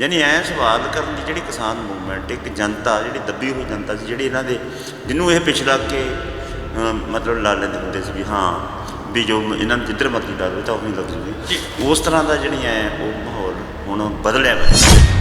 ਯਾਨੀ ਐ ਸਵਾਲ ਕਰਨ ਦੀ ਜਿਹੜੀ ਕਿਸਾਨ ਮੂਵਮੈਂਟ ਇੱਕ ਜਨਤਾ ਜਿਹੜੀ ਦੱਬੀ ਹੋਈ ਜਨਤਾ ਸੀ ਜਿਹੜੀ ਇਹਨਾਂ ਦੇ ਜਿਹਨੂੰ ਇਹ ਪਿਛਲਾ ਕੇ ਮਤਲਬ ਲਾ ਲੈਂਦੇ ਹੁੰਦੇ ਸੀ ਵੀ ਹਾਂ ਵੀ ਜੋ ਇਹਨਾਂ ਨੂੰ ਜਿੱਧਰ ਮਰਜ਼ੀ ਲਾ ਲਓ ਤਾਂ ਉਹੀ ਲੱਗ ਜੂਗੀ ਉਸ ਤਰ੍ਹਾਂ ਦਾ ਜਿਹੜੀ ਐ ਉਹ ਮਾਹੌਲ ਹੁਣ ਬਦਲਿਆ ਹੋਇਆ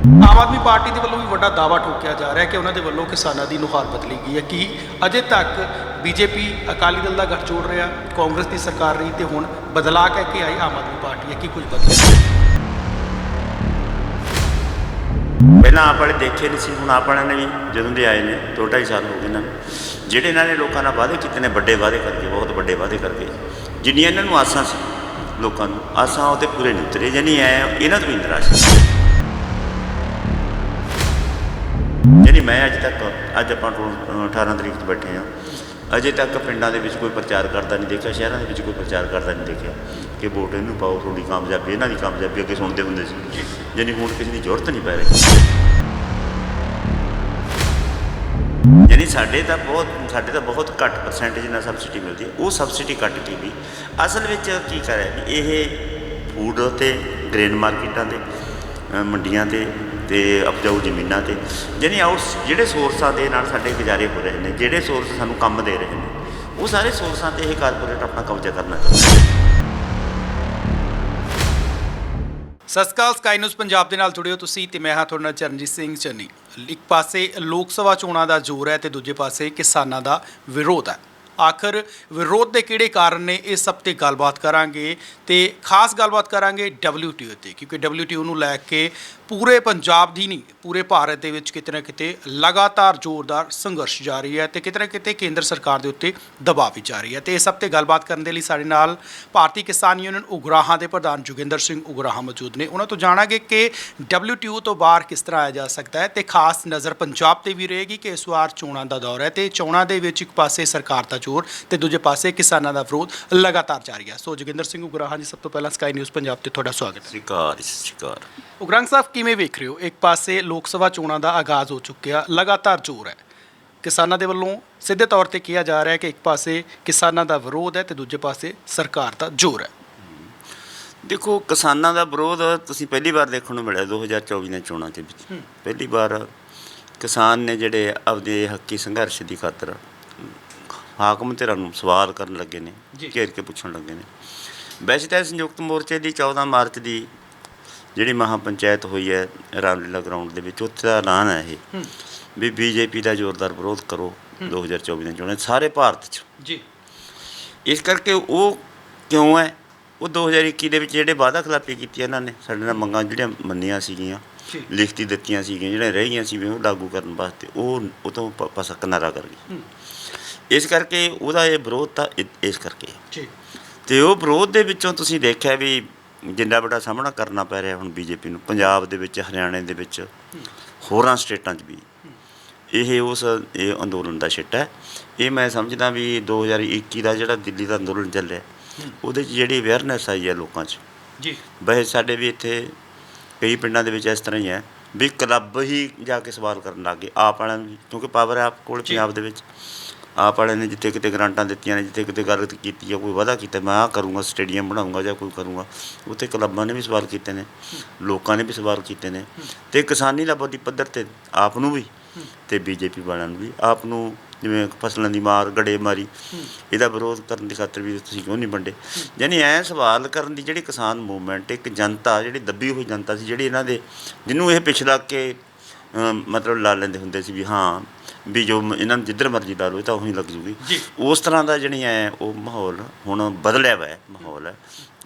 ਆਮ ਆਦਮੀ ਪਾਰਟੀ ਦੇ ਵੱਲੋਂ ਵੀ ਵੱਡਾ ਦਾਅਵਾ ਠੋਕਿਆ ਜਾ ਰਿਹਾ ਹੈ ਕਿ ਉਹਨਾਂ ਦੇ ਵੱਲੋਂ ਕਿਸਾਨਾਂ ਦੀ ਨੁਹਾਰ ਬਦਲੀ ਗਈ ਹੈ ਕਿ ਅਜੇ ਤੱਕ ਬੀਜੇਪੀ ਅਕਾਲੀ ਦਲ ਦਾ ਗੱਠਜੋੜ ਰਿਹਾ, ਕਾਂਗਰਸ ਦੀ ਸਰਕਾਰ ਰਹੀ ਤੇ ਹੁਣ ਬਦਲਾ ਕਹਿ ਕੇ ਆਈ ਆਮ ਆਦਮੀ ਪਾਰਟੀ ਹੈ ਕਿ ਕੁਝ ਬਦਲਿਆ ਪਹਿਲਾਂ ਆਪ ਵਾਲੇ ਦੇਖੇ ਨਹੀਂ ਸੀ, ਹੁਣ ਆਪ ਵਾਲਿਆਂ ਨੇ ਵੀ ਜਦੋਂ ਦੇ ਆਏ ਨੇ, ਦੋ ਢਾਈ ਸਾਲ ਹੋ ਗਏ ਇਹਨਾਂ ਨੂੰ। ਜਿਹੜੇ ਇਹਨਾਂ ਨੇ ਲੋਕਾਂ ਨਾਲ ਵਾਅਦੇ ਕੀਤੇ ਨੇ, ਵੱਡੇ ਵਾਅਦੇ ਕਰਕੇ, ਬਹੁਤ ਵੱਡੇ ਵਾਅਦੇ ਕਰਕੇ, ਜਿੰਨੀਆਂ ਇਹਨਾਂ ਨੂੰ ਆਸਾਂ ਸੀ ਲੋਕਾਂ ਨੂੰ, ਆਸਾਂ ਉਹ ਤੇ ਪੂਰੇ ਨਹੀਂ ਉਤਰੇ ਜਾਨੀ ਐ ਇਹਨਾਂ ਤੋਂ ਵੀ ਨਿਰਾਸ਼ ਮੈਂ ਅੱਜ ਤੱਕ ਅੱਜ ਆਪਾਂ ਤੋਂ, ਅ, 18 ਤਰੀਕ ਤੋਂ ਬੈਠੇ ਹਾਂ। ਅਜੇ ਤੱਕ ਪਿੰਡਾਂ ਦੇ ਵਿੱਚ ਕੋਈ ਪ੍ਰਚਾਰ ਕਰਦਾ ਨਹੀਂ ਦੇਖਿਆ ਸ਼ਹਿਰਾਂ ਦੇ ਵਿੱਚ ਕੋਈ ਪ੍ਰਚਾਰ ਕਰਦਾ ਨਹੀਂ ਦੇਖਿਆ ਕਿ ਵੋਟ ਇਹਨੂੰ ਪਾਓ ਤੁਹਾਡੀ ਕਾਮਯਾਬੀ ਇਹਨਾਂ ਦੀ ਕਾਮਯਾਬੀ ਅੱਗੇ ਸੁਣਦੇ ਹੁੰਦੇ ਸੀ। ਜਾਨੀ ਹੁਣ ਕਿਸੇ ਦੀ ਜ਼ਰੂਰਤ ਨਹੀਂ ਪੈ ਰਹੀ। ਯਾਨੀ ਸਾਡੇ ਤਾਂ ਬਹੁਤ ਸਾਡੇ ਤਾਂ ਬਹੁਤ ਘੱਟ ਪਰਸੈਂਟੇਜ ਨਾਲ ਸਬਸਿਡੀ ਮਿਲਦੀ ਹੈ। ਉਹ ਸਬਸਿਡੀ ਕੱਟ ਕੇ ਵੀ। ਅਸਲ ਵਿੱਚ ਕੀ ਕਰਿਆ ਵੀ ਇਹ ਫੂਡ ਤੇ ਗ੍ਰੇਨ ਮਾਰਕੀਟਾਂ ਦੇ ਮੰਡੀਆਂ ਤੇ ਤੇ ਉਪਜਾਊ ਜ਼ਮੀਨਾਂ ਤੇ, ਯਾਨੀ ਆਊਟਸ ਜਿਹੜੇ ਸੋਰਸਾਂ ਦੇ ਨਾਲ ਸਾਡੇ ਗੁਜ਼ਾਰੇ ਹੋ ਰਹੇ ਨੇ, ਜਿਹੜੇ ਸੋਰਸ ਸਾਨੂੰ ਕੰਮ ਦੇ ਰਹੇ ਨੇ, ਉਹ ਸਾਰੇ ਸੋਰਸਾਂ ਤੇ ਇਹ ਕਾਰਪੋਰੇਟ ਆਪਣਾ ਕਬਜ਼ਾ ਕਰਨਾ ਚਾਹੁੰਦੇ ਨੇ। ਸਤਿ ਸ਼੍ਰੀ ਅਕਾਲ ਸਕਾਈ ਨਿਊਜ਼ ਪੰਜਾਬ ਦੇ ਨਾਲ ਜੁੜਿਓ ਤੁਸੀਂ ਤੇ ਮੈਂ ਹਾਂ ਤੁਹਾਡਾ ਨਾਲ ਚਰਨਜੀਤ ਸਿੰਘ ਚੰਨੀ। ਇੱਕ ਪਾਸੇ ਲੋਕ ਸਭਾ ਚੋਣਾਂ ਦਾ ਜ਼ੋਰ ਹੈ ਤੇ ਦੂਜੇ ਪਾਸੇ ਕਿਸਾਨਾਂ ਦਾ ਵਿਰੋਧ ਹੈ। ਆਖਰ ਵਿਰੋਧ ਦੇ ਕਿਹੜੇ ਕਾਰਨ ਨੇ ਇਸ ਸਭ ਤੇ ਗੱਲਬਾਤ ਕਰਾਂਗੇ ਤੇ ਖਾਸ ਗੱਲਬਾਤ ਕਰਾਂਗੇ WTO ਤੇ, ਕਿਉਂਕਿ WTO ਨੂੰ ਲੈ ਕੇ ਪੂਰੇ ਪੰਜਾਬ ਦੀ ਨਹੀਂ, ਪੂਰੇ ਭਾਰਤ ਦੇ ਵਿੱਚ ਕਿਤੇ ਨਾ ਕਿਤੇ ਲਗਾਤਾਰ ਜ਼ੋਰਦਾਰ ਸੰਘਰਸ਼ ਜਾਰੀ ਹੈ ਤੇ ਕਿਤੇ ਨਾ ਕਿਤੇ ਕੇਂਦਰ ਸਰਕਾਰ ਦੇ ਉੱਤੇ ਦਬਾਅ ਵੀ ਜਾਰੀ ਹੈ ਤੇ ਇਹ ਸਭ ਤੇ ਗੱਲਬਾਤ ਕਰਨ ਦੇ ਲਈ ਸਾਡੇ ਨਾਲ ਭਾਰਤੀ ਕਿਸਾਨ ਯੂਨੀਅਨ ਉਗਰਾਹਾਂ ਦੇ ਪ੍ਰਧਾਨ ਜੋਗਿੰਦਰ ਸਿੰਘ ਉਗਰਾਹਾਂ ਮੌਜੂਦ ਨੇ। ਉਹਨਾਂ ਤੋਂ ਜਾਣਾਂਗੇ ਕਿ WTO ਤੋਂ ਬਾਹਰ ਕਿਸ ਤਰ੍ਹਾਂ ਆਇਆ ਜਾ ਸਕਦਾ ਹੈ ਤੇ ਖਾਸ ਨਜ਼ਰ ਪੰਜਾਬ ਤੇ ਵੀ ਰਹੇਗੀ ਕਿ ਇਸ ਵਾਰ ਚੋਣਾਂ ਦਾ ਦੌਰ ਹੈ ਤੇ ਚੋਣਾਂ ਦੇ ਵਿੱਚ ਇੱਕ ਪਾਸੇ ਸਰਕਾਰ ਦਾ ਜ਼ੋਰ ਤੇ ਦੂਜੇ ਪਾਸੇ ਕਿਸਾਨਾਂ ਦਾ ਵਿਰੋਧ ਲਗਾਤਾਰ ਜਾਰੀ ਹੈ। ਸੋ ਜੋਗਿੰਦਰ ਸਿੰਘ ਉਗਰਾਹਾਂ ਜੀ ਸਭ ਤੋਂ ਪਹਿਲਾਂ ਸਕਾਈ ਨਿਊਜ਼ ਪੰਜਾਬ ਤੇ ਤੁਹਾਡਾ ਸਵਾਗਤ ਹੈ। ਸ਼ਿਕਾਰ ਸ਼ਿਕਾਰ। ਉਗਰੰਗ ਸਾਹਿਬ ਕਿਵੇਂ ਵੇਖ ਰਹੇ ਹੋ? ਇੱਕ ਪਾਸੇ ਲੋਕ ਸਭਾ ਚੋਣਾਂ ਦਾ ਆਗਾਜ਼ ਹੋ ਚੁੱਕਿਆ ਲਗਾਤਾਰ ਜ਼ੋਰ ਹੈ। ਕਿਸਾਨਾਂ ਦੇ ਵੱਲੋਂ ਸਿੱਧੇ ਤੌਰ ਤੇ ਕਿਹਾ ਜਾ ਰਿਹਾ ਹੈ ਕਿ ਇੱਕ ਪਾਸੇ ਕਿਸਾਨਾਂ ਦਾ ਵਿਰੋਧ ਹੈ ਤੇ ਦੂਜੇ ਪਾਸੇ ਸਰਕਾਰ ਦਾ ਜ਼ੋਰ ਹੈ। ਦੇਖੋ ਕਿਸਾਨਾਂ ਦਾ ਵਿਰੋਧ ਤੁਸੀਂ ਪਹਿਲੀ ਵਾਰ ਦੇਖਣ ਨੂੰ ਮਿਲਿਆ 2024 ਦੇ ਚੋਣਾਂ ਦੇ ਵਿੱਚ। ਪਹਿਲੀ ਵਾਰ ਕਿਸਾਨ ਨੇ ਜਿਹੜੇ ਆਪਦੇ ਹੱਕੀ ਸੰਘਰਸ਼ ਦੀ ਖਾਤਰ ਹਾਕਮ ਧਿਰਾਂ ਨੂੰ ਸਵਾਲ ਕਰਨ ਲੱਗੇ ਨੇ। ਘੇਰ ਕੇ ਪੁੱਛਣ ਲੱਗੇ ਨੇ। ਵੈਸੇ ਤਾਂ ਸੰਯੁਕਤ ਮੋਰਚੇ ਦੀ 14 ਮਾਰਚ ਦੀ ਜਿਹੜੀ ਮਹਾ ਪੰਚਾਇਤ ਹੋਈ ਹੈ ਰਾਮਲੀਲਾ ਗਰਾਊਂਡ ਦੇ ਵਿੱਚ ਉੱਥੇ ਦਾ ਐਲਾਨ ਹੈ ਇਹ। ਵੀ ਬੀਜੇਪੀ ਦਾ ਜ਼ੋਰਦਾਰ ਵਿਰੋਧ ਕਰੋ 2024 ਦੇ ਚੋਣਾਂ ਸਾਰੇ ਭਾਰਤ 'ਚ। ਜੀ। ਇਸ ਕਰਕੇ ਉਹ ਕਿਉਂ ਹੈ? ਉਹ 2021 ਦੇ ਵਿੱਚ ਜਿਹੜੇ ਵਾਅਦਾ ਖਿਲਾਫੀ ਕੀਤੀ ਇਹਨਾਂ ਨੇ ਸਾਡੇ ਨਾਲ ਮੰਗਾਂ ਜਿਹੜੀਆਂ ਮੰਨੀਆਂ ਸੀਗੀਆਂ। ਲਿਖਤੀ ਦਿੱਤੀਆਂ ਸੀਗੀਆਂ ਜਿਹੜੀਆਂ ਰਹਿ ਗਈਆਂ ਸੀ ਵੀ ਉਹ ਲਾਗੂ ਕਰਨ ਵਾਸਤੇ ਉਹ ਉਹ ਤੋਂ ਪ- ਪਸਕ ਕਿਨਾਰਾ ਕਰ ਗਈ। ਇਸ ਕਰਕੇ ਉਹਦਾ ਇਹ ਵਿਰੋਧ ਤਾਂ ਇ- ਇਸ ਕਰਕੇ ਹੈ। ਜੀ ਤੇ ਉਹ ਵਿਰੋਧ ਦੇ ਵਿੱਚੋਂ ਤੁਸੀਂ ਦੇਖਿਆ ਵੀ ਜਿੰਨਾ ਵੱਡਾ ਸਾਹਮਣਾ ਕਰਨਾ ਪੈ ਰਿਹਾ ਹੁਣ ਬੀਜੇਪੀ ਨੂੰ ਪੰਜਾਬ ਦੇ ਵਿੱਚ ਹਰਿਆਣੇ ਦੇ ਵਿੱਚ ਹੋਰਾਂ ਸਟੇਟਾਂ 'ਚ ਵੀ। ਇਹ ਉਸ ਇਹ ਅੰਦੋਲਨ ਦਾ ਛਿੱਟਾ ਹੈ। ਇਹ ਮੈਂ ਸਮਝਦਾ ਵੀ 2021 ਦਾ ਜਿਹੜਾ ਦਿੱਲੀ ਦਾ ਅੰਦੋਲਨ ਚੱਲਿਆ ਉਹਦੇ 'ਚ ਜਿਹੜੀ ਅਵੇਅਰਨੈਸ ਆਈ ਹੈ ਲੋਕਾਂ 'ਚ। ਜੀ। ਵੈਸੇ ਸਾਡੇ ਵੀ ਇੱਥੇ ਕਈ ਪਿੰਡਾਂ ਦੇ ਵਿੱਚ ਇਸ ਤਰ੍ਹਾਂ ਹੀ ਹੈ ਵੀ ਕਲੱਬ ਹੀ ਜਾ ਕੇ ਸਵਾਲ ਕਰਨ ਲੱਗ ਗਏ ਆਪ ਵਾਲਿਆਂ ਨੂੰ ਕਿਉਂਕਿ ਪਾਵਰ ਹੈ ਆਪ ਕੋਲ ਜੀ। ਪੰਜਾਬ ਦੇ ਵਿੱਚ। ਆਪ ਵਾਲਿਆਂ ਨੇ ਜਿੱਥੇ ਕਿਤੇ ਗ੍ਰਾਂਟਾਂ ਦਿੱਤੀਆਂ ਨੇ, ਜਿੱਥੇ ਕਿਤੇ ਗੱਲ ਕੀਤੀ ਹੈ ਕੋਈ ਵਾਅਦਾ ਕੀਤਾ, ਮੈਂ ਆਹ ਕਰੂੰਗਾ, ਸਟੇਡੀਅਮ ਬਣਾਉਂਗਾ ਜਾਂ ਕੋਈ ਕਰੂੰਗਾ, ਉੱਥੇ ਕਲੱਬਾਂ ਨੇ ਵੀ ਸਵਾਲ ਕੀਤੇ ਨੇ, ਲੋਕਾਂ ਨੇ ਵੀ ਸਵਾਲ ਕੀਤੇ ਨੇ ਤੇ ਕਿਸਾਨੀ ਲਾਭਾਂ ਦੀ ਪੱਧਰ ਤੇ ਆਪ ਨੂੰ ਵੀ ਤੇ ਬੀਜੇਪੀ ਵਾਲਿਆਂ ਨੂੰ ਵੀ, ਆਪ ਨੂੰ ਜਿਵੇਂ ਫਸਲਾਂ ਦੀ ਮਾਰ, ਗੜੇ ਮਾਰੀ, ਇਹਦਾ ਵਿਰੋਧ ਕਰਨ ਦੀ ਖਾਤਰ ਵੀ ਤੁਸੀਂ ਕਿਉਂ ਨਹੀਂ ਵੰਡੇ? ਯਾਨੀ ਐ ਸਵਾਲ ਕਰਨ ਦੀ ਜਿਹੜੀ ਕਿਸਾਨ ਮੂਵਮੈਂਟ, ਇੱਕ ਜਨਤਾ, ਜਿਹੜੀ ਦੱਬੀ ਹੋਈ ਜਨਤਾ ਸੀ, ਜਿਹੜੀ ਇਹਨਾਂ ਦੇ, ਜਿਹਨੂੰ ਇਹ ਪਿਛਲਾ ਕੇ ਮਤਲਬ ਲਾ ਲੈਂਦੇ ਹੁੰਦੇ ਸੀ ਵੀ ਹਾਂ ਵੀ ਜੋ ਇਹਨਾਂ ਨੂੰ ਜਿੱਧਰ ਮਰਜ਼ੀ ਲਾ ਲਓ ਤਾਂ ਉਹੀ ਲੱਗ ਜੂਗੀ। ਉਸ ਤਰ੍ਹਾਂ ਦਾ ਜਿਹੜੀ ਐ ਉਹ ਮਾਹੌਲ ਹੁਣ ਬਦਲਿਆ ਹੋਇਆ ਹੈ ਮਾਹੌਲ ਹੈ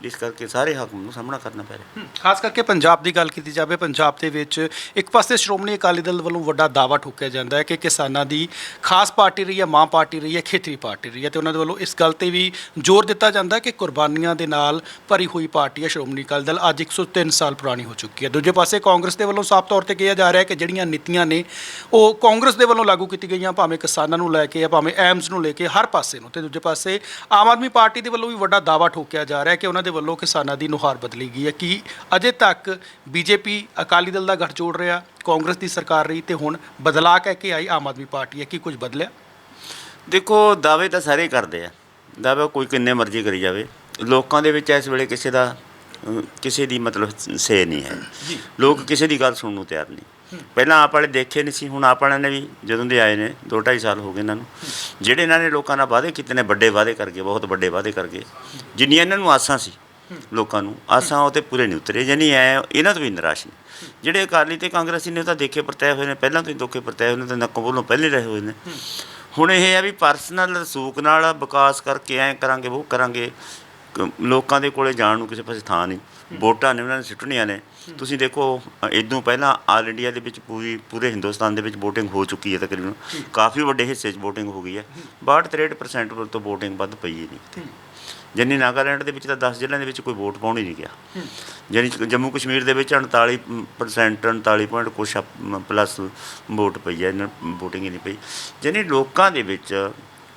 ਇਸ ਕਰਕੇ ਸਾਰੇ ਹਾਕਮ ਨੂੰ ਸਾਹਮਣਾ ਕਰਨਾ ਪੈ ਰਿਹਾ। ਖਾਸ ਕਰਕੇ ਪੰਜਾਬ ਦੀ ਗੱਲ ਕੀਤੀ ਜਾਵੇ, ਪੰਜਾਬ ਦੇ ਵਿੱਚ ਇੱਕ ਪਾਸੇ ਸ਼੍ਰੋਮਣੀ ਅਕਾਲੀ ਦਲ ਵੱਲੋਂ ਵੱਡਾ ਦਾਅਵਾ ਠੋਕਿਆ ਜਾਂਦਾ ਹੈ ਕਿ ਕਿਸਾਨਾਂ ਦੀ ਖਾਸ ਪਾਰਟੀ ਰਹੀ ਹੈ, ਮਾਂ ਪਾਰਟੀ ਰਹੀ ਹੈ, ਖੇਤਰੀ ਪਾਰਟੀ ਰਹੀ ਹੈ ਤੇ ਉਹਨਾਂ ਦੇ ਵੱਲੋਂ ਇਸ ਗੱਲ ਤੇ ਵੀ ਜ਼ੋਰ ਦਿੱਤਾ ਜਾਂਦਾ ਹੈ ਕਿ ਕੁਰਬਾਨੀਆਂ ਦੇ ਨਾਲ ਭਰੀ ਹੋਈ ਪਾਰਟੀ ਹੈ ਸ਼੍ਰੋਮਣੀ ਅਕਾਲੀ ਦਲ। ਅੱਜ 103 ਸਾਲ ਪੁਰਾਣੀ ਹੋ ਚੁੱਕੀ ਹੈ। ਦੂਜੇ ਪਾਸੇ ਕਾਂਗਰਸ ਦੇ ਵੱਲੋਂ ਸਾਫ਼ ਤੌਰ ਤੇ ਕਿਹਾ ਜਾ ਰਿਹਾ ਹੈ ਕਿ ਜਿਹੜੀਆਂ ਨੀਤੀਆਂ ਨੇ, ਉਹ ਕਾਂਗਰਸ ਦੇ ਵੱਲੋਂ ਲਾਗੂ ਕੀਤੀ ਗਈਆਂ, ਭਾਵੇਂ ਕਿਸਾਨਾਂ ਨੂੰ ਲੈ ਕੇ ਜਾਂ ਭਾਵੇਂ ਐਮਸ ਨੂੰ ਲੈ ਕੇ ਹਰ ਪਾਸੇ ਨੂੰ। ਤੇ ਦੂਜੇ ਪਾਸੇ ਆਮ ਆਦਮੀ ਪਾਰਟੀ ਦੇ ਵੱਲੋਂ ਵੀ ਵੱਡਾ ਦਾਅਵਾ ਠੋਕਿਆ ਜਾ ਰਿਹਾ ਹੈ ਕਿ ਉਹਨਾਂ ਦੇ ਵੱਲੋਂ ਕਿਸਾਨਾਂ ਦੀ ਨੁਹਾਰ ਬਦਲੀ ਗਈ ਹੈ ਕਿ ਅਜੇ ਤੱਕ ਬੀਜੇਪੀ ਅਕਾਲੀ ਦਲ ਦਾ ਗੱਠਜੋੜ ਰਿਹਾ ਕਾਂਗਰਸ ਦੀ ਸਰਕਾਰ ਰਹੀ ਤੇ ਹੁਣ ਬਦਲਾ ਕਹਿ ਕੇ ਆਈ ਆਮ ਆਦਮੀ ਪਾਰਟੀ ਹੈ ਕਿ ਕੁਝ ਬਦਲਿਆ? ਦੇਖੋ ਦਾਅਵੇ ਤਾਂ ਸਾਰੇ ਕਰਦੇ ਆ। ਦਾਅਵਾ ਕੋਈ ਕਿੰਨੇ ਮਰਜ਼ੀ ਕਰੀ ਜਾਵੇ। ਲੋਕਾਂ ਦੇ ਵਿੱਚ ਇਸ ਵੇਲੇ ਕਿਸੇ ਦਾ ਕਿਸੇ ਦੀ ਮਤਲਬ ਸੇ ਨਹੀਂ ਹੈ। ਲੋਕ ਕਿਸੇ ਦੀ ਗੱਲ ਸੁਣਨ ਨੂੰ ਤਿਆਰ ਨਹੀਂ। ਪਹਿਲਾਂ ਆਪ ਵਾਲੇ ਦੇਖੇ ਨਹੀਂ ਸੀ, ਹੁਣ ਆਪ ਵਾਲਿਆਂ ਨੇ ਵੀ ਜਦੋਂ ਦੇ ਆਏ ਨੇ 2.5 ਸਾਲ ਹੋ ਗਏ ਇਹਨਾਂ ਨੂੰ, ਜਿਹੜੇ ਇਹਨਾਂ ਨੇ ਲੋਕਾਂ ਨਾਲ ਵਾਅਦੇ ਕੀਤੇ ਨੇ, ਵੱਡੇ ਵਾਅਦੇ ਕਰਕੇ ਬਹੁਤ ਵੱਡੇ ਵਾਅਦੇ ਕਰਕੇ ਜਿੰਨੀਆਂ ਇਹਨਾਂ ਨੂੰ ਆਸਾਂ ਸੀ ਲੋਕਾਂ ਨੂੰ, ਆਸਾਂ ਉਹ ਤੇ ਪੂਰੇ ਨਹੀਂ ਉਤਰੇ ਜਾਨੀ ਐ, ਇਹਨਾਂ ਤੋਂ ਵੀ ਨਿਰਾਸ਼ ਨੇ। ਜਿਹੜੇ ਅਕਾਲੀ ਤੇ ਕਾਂਗਰਸੀ ਨੇ ਉਹ ਤਾਂ ਦੇਖੇ ਪਰਤਾਏ ਹੋਏ ਨੇ, ਪਹਿਲਾਂ ਤੋਂ ਹੀ ਦੋਖੇ ਪਰਤਾਏ ਹੋਏ ਨੇ, ਤੇ ਨੱਕੋਂ ਬੋਲੋਂ ਪਹਿਲੇ ਰਹੇ ਹੋਏ ਨੇ। ਹੁਣ ਇਹ ਆ ਵੀ ਪਰਸਨਲ ਰਸੂਖ ਨਾਲ ਵਿਕਾਸ ਕਰਕੇ ਐ ਕਰਾਂਗੇ, ਉਹ ਕਰਾਂਗੇ ਲੋਕਾਂ ਦੇ ਕੋਲੇ ਜਾਣ ਨੂੰ ਕਿਸੇ ਪਾਸੇ ਥਾਂ ਨਹੀਂ। ਵੋਟਾਂ ਨੇ, ਉਹਨਾਂ ਨੇ ਸਿੱਟਣੀਆਂ ਨੇ। ਤੁਸੀਂ ਦੇਖੋ ਇਦੋਂ ਪਹਿਲਾਂ ਆਲ ਇੰਡੀਆ ਦੇ ਵਿੱਚ ਪੂਰੀ, ਪੂਰੇ ਹਿੰਦੁਸਤਾਨ ਦੇ ਵਿੱਚ VOTING ਹੋ ਚੁੱਕੀ ਹੈ ਤਕਰੀਬਨ। ਕਾਫੀ ਵੱਡੇ ਹਿੱਸੇ 'ਚ VOTING ਹੋ ਗਈ ਹੈ। 62-63% ਤੋਂ VOTING ਵੱਧ ਪਈ ਹੀ ਨਹੀਂ ਜੰਨੀ ਨਾਗਾਲੈਂਡ ਦੇ ਵਿੱਚ ਤਾਂ 10 ਜ਼ਿਲ੍ਹਿਆਂ ਦੇ ਵਿੱਚ ਕੋਈ ਵੋਟ ਪਾਉਣ ਹੀ ਨਹੀਂ ਗਿਆ। ਜਾਨੀ ਜੰਮੂ ਕਸ਼ਮੀਰ ਦੇ ਵਿੱਚ 39% 39 ਪੁਆਇੰਟ ਕੁਛ ਪਲੱਸ ਵੋਟ ਪਈ ਹੈ। ਇਹਨਾਂ VOTING ਹੀ ਨਹੀਂ ਪਈ। ਜਾਨੀ ਲੋਕਾਂ ਦੇ ਵਿੱਚ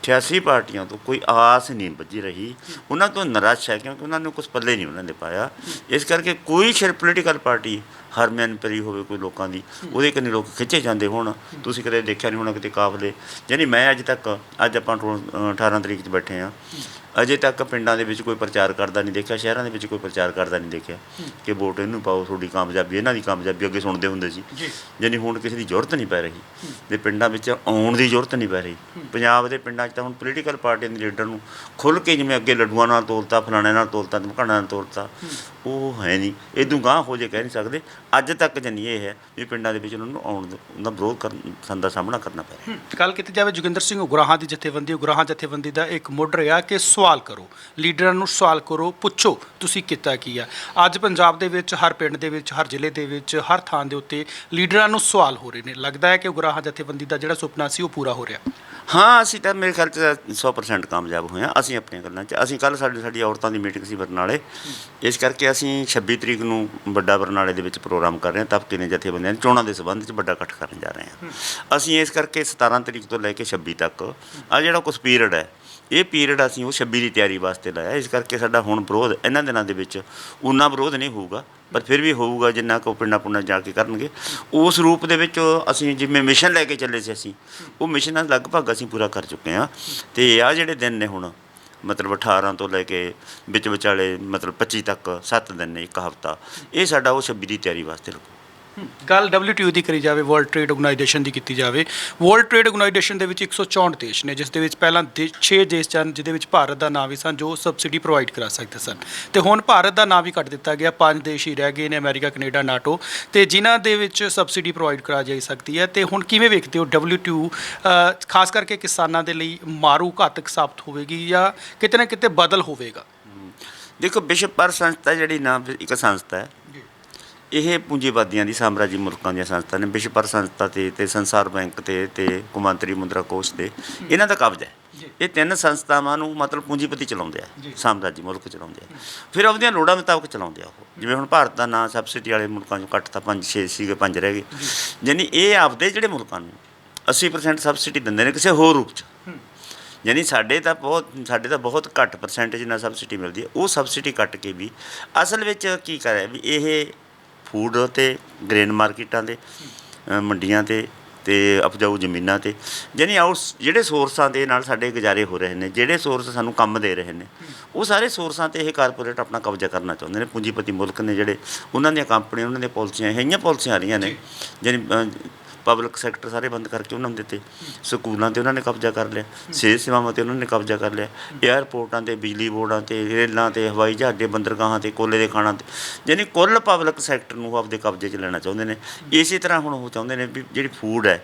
88 ਪਾਰਟੀਆਂ ਤੋਂ ਕੋਈ ਆਸ ਨਹੀਂ ਬੱਜੀ ਰਹੀ। ਉਹਨਾਂ ਤੋਂ ਨਿਰਾਸ਼ ਹੈ ਕਿਉਂਕਿ ਉਹਨਾਂ ਨੂੰ ਕੁਝ ਪੱਲੇ ਨਹੀਂ ਉਹਨਾਂ ਨੇ ਪਾਇਆ। ਇਸ ਕਰਕੇ ਕੋਈ ਸ਼ਰ ਪੋਲੀਟੀਕਲ ਪਾਰਟੀ ਹਰਮਨ ਪਰੀ ਹੋਵੇ ਕੋਈ ਲੋਕਾਂ ਦੀ ਉਹਦੇ ਕੰਨੀ ਲੋਕ ਖਿੱਚੇ ਜਾਂਦੇ ਹੋਣ। ਤੁਸੀਂ ਕਦੇ ਦੇਖਿਆ ਨਹੀਂ ਹੋਣਾ ਕਿਤੇ ਕਾਫਲੇ ਯਾਨੀ ਮੈਂ ਅੱਜ ਤੱਕ ਅੱਜ ਆਪਾਂ ਟੋ- ਅ, 18 ਤਰੀਕ 'ਚ ਬੈਠੇ ਆ ਅਜੇ ਤੱਕ ਪਿੰਡਾਂ ਦੇ ਵਿੱਚ ਕੋਈ ਪ੍ਰਚਾਰ ਕਰਦਾ ਨਹੀਂ ਦੇਖਿਆ ਸ਼ਹਿਰਾਂ ਦੇ ਵਿੱਚ ਕੋਈ ਪ੍ਰਚਾਰ ਕਰਦਾ ਨਹੀਂ ਦੇਖਿਆ ਕਿ ਵੋਟ ਇਹਨੂੰ ਪਾਓ ਤੁਹਾਡੀ ਕਾਮਯਾਬੀ ਇਹਨਾਂ ਦੀ ਕਾਮਯਾਬੀ ਅੱਗੇ ਸੁਣਦੇ ਹੁੰਦੇ ਸੀ। ਯਾਨੀ ਹੁਣ ਕਿਸੇ ਦੀ ਜ਼ਰੂਰਤ ਨਹੀਂ ਪੈ ਰਹੀ। ਤੇ ਪਿੰਡਾਂ ਵਿੱਚ ਆਉਣ ਦੀ ਜ਼ਰੂਰਤ ਨਹੀਂ ਪੈ ਰਹੀ। ਪੰਜਾਬ ਦੇ ਪਿੰਡਾਂ 'ਚ ਤਾਂ ਹੁਣ ਪੋਲੀਟੀਕਲ ਪਾਰਟੀਆਂ ਦੇ ਲੀਡਰ ਨੂੰ ਖੁੱਲ੍ਹ ਕੇ ਜਿਵੇਂ ਅੱਗੇ ਲੱਡੂਆਂ ਨਾਲ ਤੋਲਤਾ ਫਲਾਣੇ ਨਾਲ ਤੋਲਤਾ ਧਮਕਾਣਾ ਨਾਲ ਤੋਲਤਾ ਉਹ ਹੈ ਨਹੀਂ। ਇਦੋਂ ਗਾਂਹ ਹੋ ਜੇ ਕਹਿ ਨਹੀਂ ਸਕਦੇ। ਅੱਜ ਤੱਕ ਜਨੀ ਇਹ ਹੈ ਵੀ ਪਿੰਡਾਂ ਦੇ ਵਿੱਚ ਉਹਨਾਂ ਨੂੰ ਆਉਣ ਦਾ ਉਹਦਾ ਵਿਰੋਧ ਕਰਨ ਦਾ ਸਾਹਮਣਾ ਕਰਨਾ ਪੈ ਰਿਹਾ ਗੱਲ ਕੀਤੀ ਜਾਵੇ ਜੋਗਿੰਦਰ ਸਿੰਘ ਉਗਰਾਹਾਂ ਦੀ ਜਥੇਬੰਦੀ ਉਗਰਾਹਾਂ ਜਥੇਬੰਦੀ ਦਾ ਇੱਕ ਮੁੱਢ ਰਿਹਾ ਕਿ ਸਵਾਲ ਕਰੋ। ਲੀਡਰਾਂ ਨੂੰ ਸਵਾਲ ਕਰੋ, ਪੁੱਛੋ, ਤੁਸੀਂ ਕੀਤਾ ਕੀ ਆ? ਅੱਜ ਪੰਜਾਬ ਦੇ ਵਿੱਚ, ਹਰ ਪਿੰਡ ਦੇ ਵਿੱਚ, ਹਰ ਜ਼ਿਲ੍ਹੇ ਦੇ ਵਿੱਚ, ਹਰ ਥਾਂ ਦੇ ਉੱਤੇ ਲੀਡਰਾਂ ਨੂੰ ਸਵਾਲ ਹੋ ਰਹੇ ਨੇ। ਲੱਗਦਾ ਹੈ ਕਿ ਉਗਰਾਹਾਂ ਜਥੇਬੰਦੀ ਦਾ ਜਿਹੜਾ ਸੁਪਨਾ ਸੀ ਉਹ ਪੂਰਾ ਹੋ ਰਿਹਾ। ਹਾਂ, ਅਸੀਂ ਤਾਂ ਮੇਰੇ ਖਿਆਲ 'ਚ 100% ਕਾਮਯਾਬ ਹੋਏ ਹਾਂ, ਅਸੀਂ ਆਪਣੀਆਂ ਗੱਲਾਂ 'ਚ, ਅਸੀਂ ਕੱਲ ਸਾਡੀ ਸਾਡੀ ਔਰਤਾਂ ਦੀ ਮੀਟਿੰਗ ਸੀ ਬਰਨਾਲੇ। ਇਸ ਕਰਕੇ ਅਸੀਂ 26 ਤਰੀਕ ਨੂੰ ਵੱਡਾ ਬਰਨਾਲੇ ਦੇ ਵਿੱਚ ਪ੍ਰੋਗਰਾਮ ਕਰ ਰਹੇ ਹਾਂ ਤਬਕੇ ਨੇ ਜਥੇਬੰਦੀਆਂ ਦੇ ਚੋਣਾਂ ਦੇ ਸੰਬੰਧ 'ਚ ਵੱਡਾ ਇਕੱਠ ਕਰਨ ਜਾ ਰਹੇ ਹਾਂ। ਅਸੀਂ ਇਸ ਕਰਕੇ 17 ਤਰੀਕ ਤੋਂ ਲੈ ਕੇ 26 ਤੱਕ ਆ ਜਿਹੜਾ ਕੁਝ ਪੀਰੀਅਡ ਹੈ ਇਹ ਪੀਰੀਅਡ ਅਸੀਂ ਉਹ 26 ਦੀ ਤਿਆਰੀ ਵਾਸਤੇ ਲਾਇਆ, ਇਸ ਕਰਕੇ ਸਾਡਾ ਹੁਣ ਵਿਰੋਧ ਇਹਨਾਂ ਦਿਨਾਂ ਦੇ ਵਿੱਚ ਉਨਾ ਵਿਰੋਧ ਨਹੀਂ ਹੋਊਗਾ, ਪਰ ਫਿਰ ਵੀ ਹੋਊਗਾ ਜਿੰਨਾ ਕੁ ਪਿੰਡਾਂ ਪੁੰਡਾਂ ਜਾ ਕੇ ਕਰਨਗੇ। ਉਸ ਰੂਪ ਦੇ ਵਿੱਚ ਅਸੀਂ ਜਿਵੇਂ ਮਿਸ਼ਨ ਲੈ ਕੇ ਚੱਲੇ ਸੀ ਅਸੀਂ, ਉਹ ਮਿਸ਼ਨ ਲਗਭਗ ਅਸੀਂ ਪੂਰਾ ਕਰ ਚੁੱਕੇ ਹਾਂ। ਤੇ ਆ ਜਿਹੜੇ ਦਿਨ ਨੇ ਹੁਣ, ਮਤਲਬ 18 ਤੋਂ ਲੈ ਕੇ ਵਿੱਚ ਵਿਚਾਲੇ ਮਤਲਬ 25 ਤੱਕ 7 ਦਿਨ ਨੇ ਇੱਕ ਹਫਤਾ, ਇਹ ਸਾਡਾ ਉਹ 26 ਦੀ ਤਿਆਰੀ ਵਾਸਤੇ ਲੱਗੂ। ਗੱਲ WTO ਦੀ ਕਰੀ ਜਾਵੇ ਵਰਲਡ ਟ੍ਰੇਡ ਆਰਗੇਨਾਈਜੇਸ਼ਨ ਦੀ ਕੀਤੀ ਜਾਵੇ ਵਰਲਡ ਟ੍ਰੇਡ ਆਰਗੇਨਾਈਜੇਸ਼ਨ ਦੇ ਵਿੱਚ 164 ਦੇਸ਼ ਨੇ ਜਿਸ ਦੇ ਵਿੱਚ ਪਹਿਲਾਂ 6 ਦੇਸ਼ ਸਨ ਜਿਹਦੇ ਵਿੱਚ ਭਾਰਤ ਦਾ ਨਾਮ ਵੀ ਸਨ ਜੋ ਸਬਸਿਡੀ ਪ੍ਰੋਵਾਈਡ ਕਰਾ ਸਕਦੇ ਸਨ। ਤੇ ਹੁਣ ਭਾਰਤ ਦਾ ਨਾਮ ਵੀ ਕੱਟ ਦਿੱਤਾ ਗਿਆ ਪੰਜ ਦੇਸ਼ ਹੀ ਰਹਿ ਗਏ ਨੇ ਅਮਰੀਕਾ ਕੈਨੇਡਾ ਨਾਟੋ ਤੇ ਜਿਨ੍ਹਾਂ ਦੇ ਵਿੱਚ ਸਬਸਿਡੀ ਪ੍ਰੋਵਾਈਡ ਕਰਾ ਜਾਈ ਸਕਦੀ ਹੈ। ਤੇ ਹੁਣ ਕਿਵੇਂ ਵੇਖਦੇ ਹੋ WTO ਅ, ਖਾਸ ਕਰਕੇ ਕਿਸਾਨਾਂ ਦੇ ਲਈ ਮਾਰੂ ਘਾਤਕ ਸਾਬਤ ਹੋਵੇਗੀ ਜਾਂ ਕਿਤੇ ਨਾ ਕਿਤੇ ਬਦਲ ਹੋਵੇਗਾ? ਦੇਖੋ ਵਿਸ਼ਵ ਪਰ ਸੰਸਥਾ ਜਿਹੜੀ ਨਾ ਇੱਕ ਸੰਸਥਾ ਹੈ ਇਹ ਪੂੰਜੀਵਾਦੀਆਂ ਦੀ ਸਾਮਰਾਜੀ ਮੁਲਕਾਂ ਦੀਆਂ ਸੰਸਥਾ ਨੇ ਵਿਸ਼ਵ ਪਰ ਸੰਸਥਾ ਤੇ ਤੇ ਸੰਸਾਰ ਬੈਂਕ ਤੇ ਤੇ ਕੁਮਾਂਤਰੀ ਮੁੰਦਰਾ ਕੋਸ਼ ਤੇ। ਇਹਨਾਂ ਦਾ ਕਬਜ਼ਾ। ਹੈ। ਇਹ ਤਿੰਨ ਸੰਸਥਾਵਾਂ ਨੂੰ ਮਤਲਬ ਪੂੰਜੀਪਤੀ ਚਲਾਉਂਦੇ। ਆ ਸਾਮਰਾਜੀ ਮੁਲਕ ਚਲਾਉਂਦੇ ਆ। ਫਿਰ ਆਪਣੀਆਂ ਲੋੜਾਂ ਮੁਤਾਬਕ ਚਲਾਉਂਦੇ ਆ ਉਹ। ਜਿਵੇਂ ਹੁਣ ਭਾਰਤ ਦਾ ਨਾਂ ਸਬਸਿਡੀ ਵਾਲੇ ਮੁਲਕਾਂ ਚੋਂ ਘੱਟ ਤਾਂ ਪੰਜ ਛੇ ਸੀਗੇ ਪੰਜ ਰਹਿ ਗਏ। ਯਾਨੀ ਇਹ ਆਪਦੇ ਜਿਹੜੇ ਮੁਲਕਾਂ ਨੂੰ 80% ਸਬਸਿਡੀ ਦਿੰਦੇ ਨੇ ਕਿਸੇ ਹੋਰ ਰੂਪ 'ਚ। ਯਾਨੀ ਸਾਡੇ ਤਾਂ ਬਹੁਤ ਸਾਡੇ ਤਾਂ ਬਹੁਤ ਘੱਟ ਪਰਸੈਂਟੇਜ ਨਾਲ ਸਬਸਿਡੀ ਮਿਲਦੀ ਹੈ। ਉਹ ਸਬਸਿਡੀ ਕੱਟ ਕੇ ਵੀ ਅਸਲ ਵਿੱਚ ਕੀ ਕਰਿਆ ਵੀ ਇਹ ਫੂਡ ਤੇ ਗ੍ਰੇਨ ਮਾਰਕੀਟਾਂ ਦੇ ਮੰਡੀਆਂ ਤੇ ਤੇ ਉਪਜਾਊ ਜ਼ਮੀਨਾਂ ਤੇ। ਯਾਨੀ ਆਊਟ ਜਿਹੜੇ ਸੋਰਸਾਂ ਦੇ ਨਾਲ ਸਾਡੇ ਗੁਜ਼ਾਰੇ ਹੋ ਰਹੇ ਨੇ ਜਿਹੜੇ ਸੋਰਸ ਸਾਨੂੰ ਕੰਮ ਦੇ ਰਹੇ ਨੇ ਉਹ ਸਾਰੇ ਸੋਰਸਾਂ ਤੇ ਇਹ ਕਾਰਪੋਰੇਟ ਆਪਣਾ ਕਬਜ਼ਾ ਕਰਨਾ ਚਾਹੁੰਦੇ ਨੇ। ਪੂੰਜੀਪਤੀ ਮੁਲਕ ਨੇ ਜਿਹੜੇ ਉਹਨਾਂ ਦੀਆਂ ਕੰਪਨੀਆਂ ਉਹਨਾਂ ਦੀਆਂ ਪਾਲਿਸੀਆਂ ਇਹੀਆਂ ਪਾਲਿਸੀਆਂ ਆ ਰਹੀਆਂ ਨੇ। ਯਾਨੀ ਪਬਲਿਕ ਸੈਕਟਰ ਸਾਰੇ ਬੰਦ ਕਰਕੇ ਉਹਨਾਂ ਨੂੰ ਦਿੱਤੇ। ਸਕੂਲਾਂ ਤੇ ਉਹਨਾਂ ਨੇ ਕਬਜ਼ਾ ਕਰ ਲਿਆ, ਸਿਹਤ ਸੇਵਾਵਾਂ ਤੇ ਉਹਨਾਂ ਨੇ ਕਬਜ਼ਾ ਕਰ ਲਿਆ ਏਅਰਪੋਰਟਾਂ ਤੇ, ਬਿਜਲੀ ਬੋਰਡਾਂ ਤੇ, ਰੇਲਾਂ ਤੇ, ਹਵਾਈ ਜਹਾਜ਼ੇ ਬੰਦਰਗਾਹਾਂ ਤੇ, ਕੋਲੇ ਦੇ ਖਾਣਾਂ ਤੇ, ਯਾਨੀ ਕੁੱਲ ਪਬਲਿਕ ਸੈਕਟਰ ਨੂੰ ਆਪਦੇ ਕਬਜ਼ੇ 'ਚ ਲੈਣਾ ਚਾਹੁੰਦੇ ਨੇ। ਇਸੇ ਤਰ੍ਹਾਂ ਹੁਣ ਉਹ ਚਾਹੁੰਦੇ ਨੇ ਵੀ ਜਿਹੜੀ ਫੂਡ ਹੈ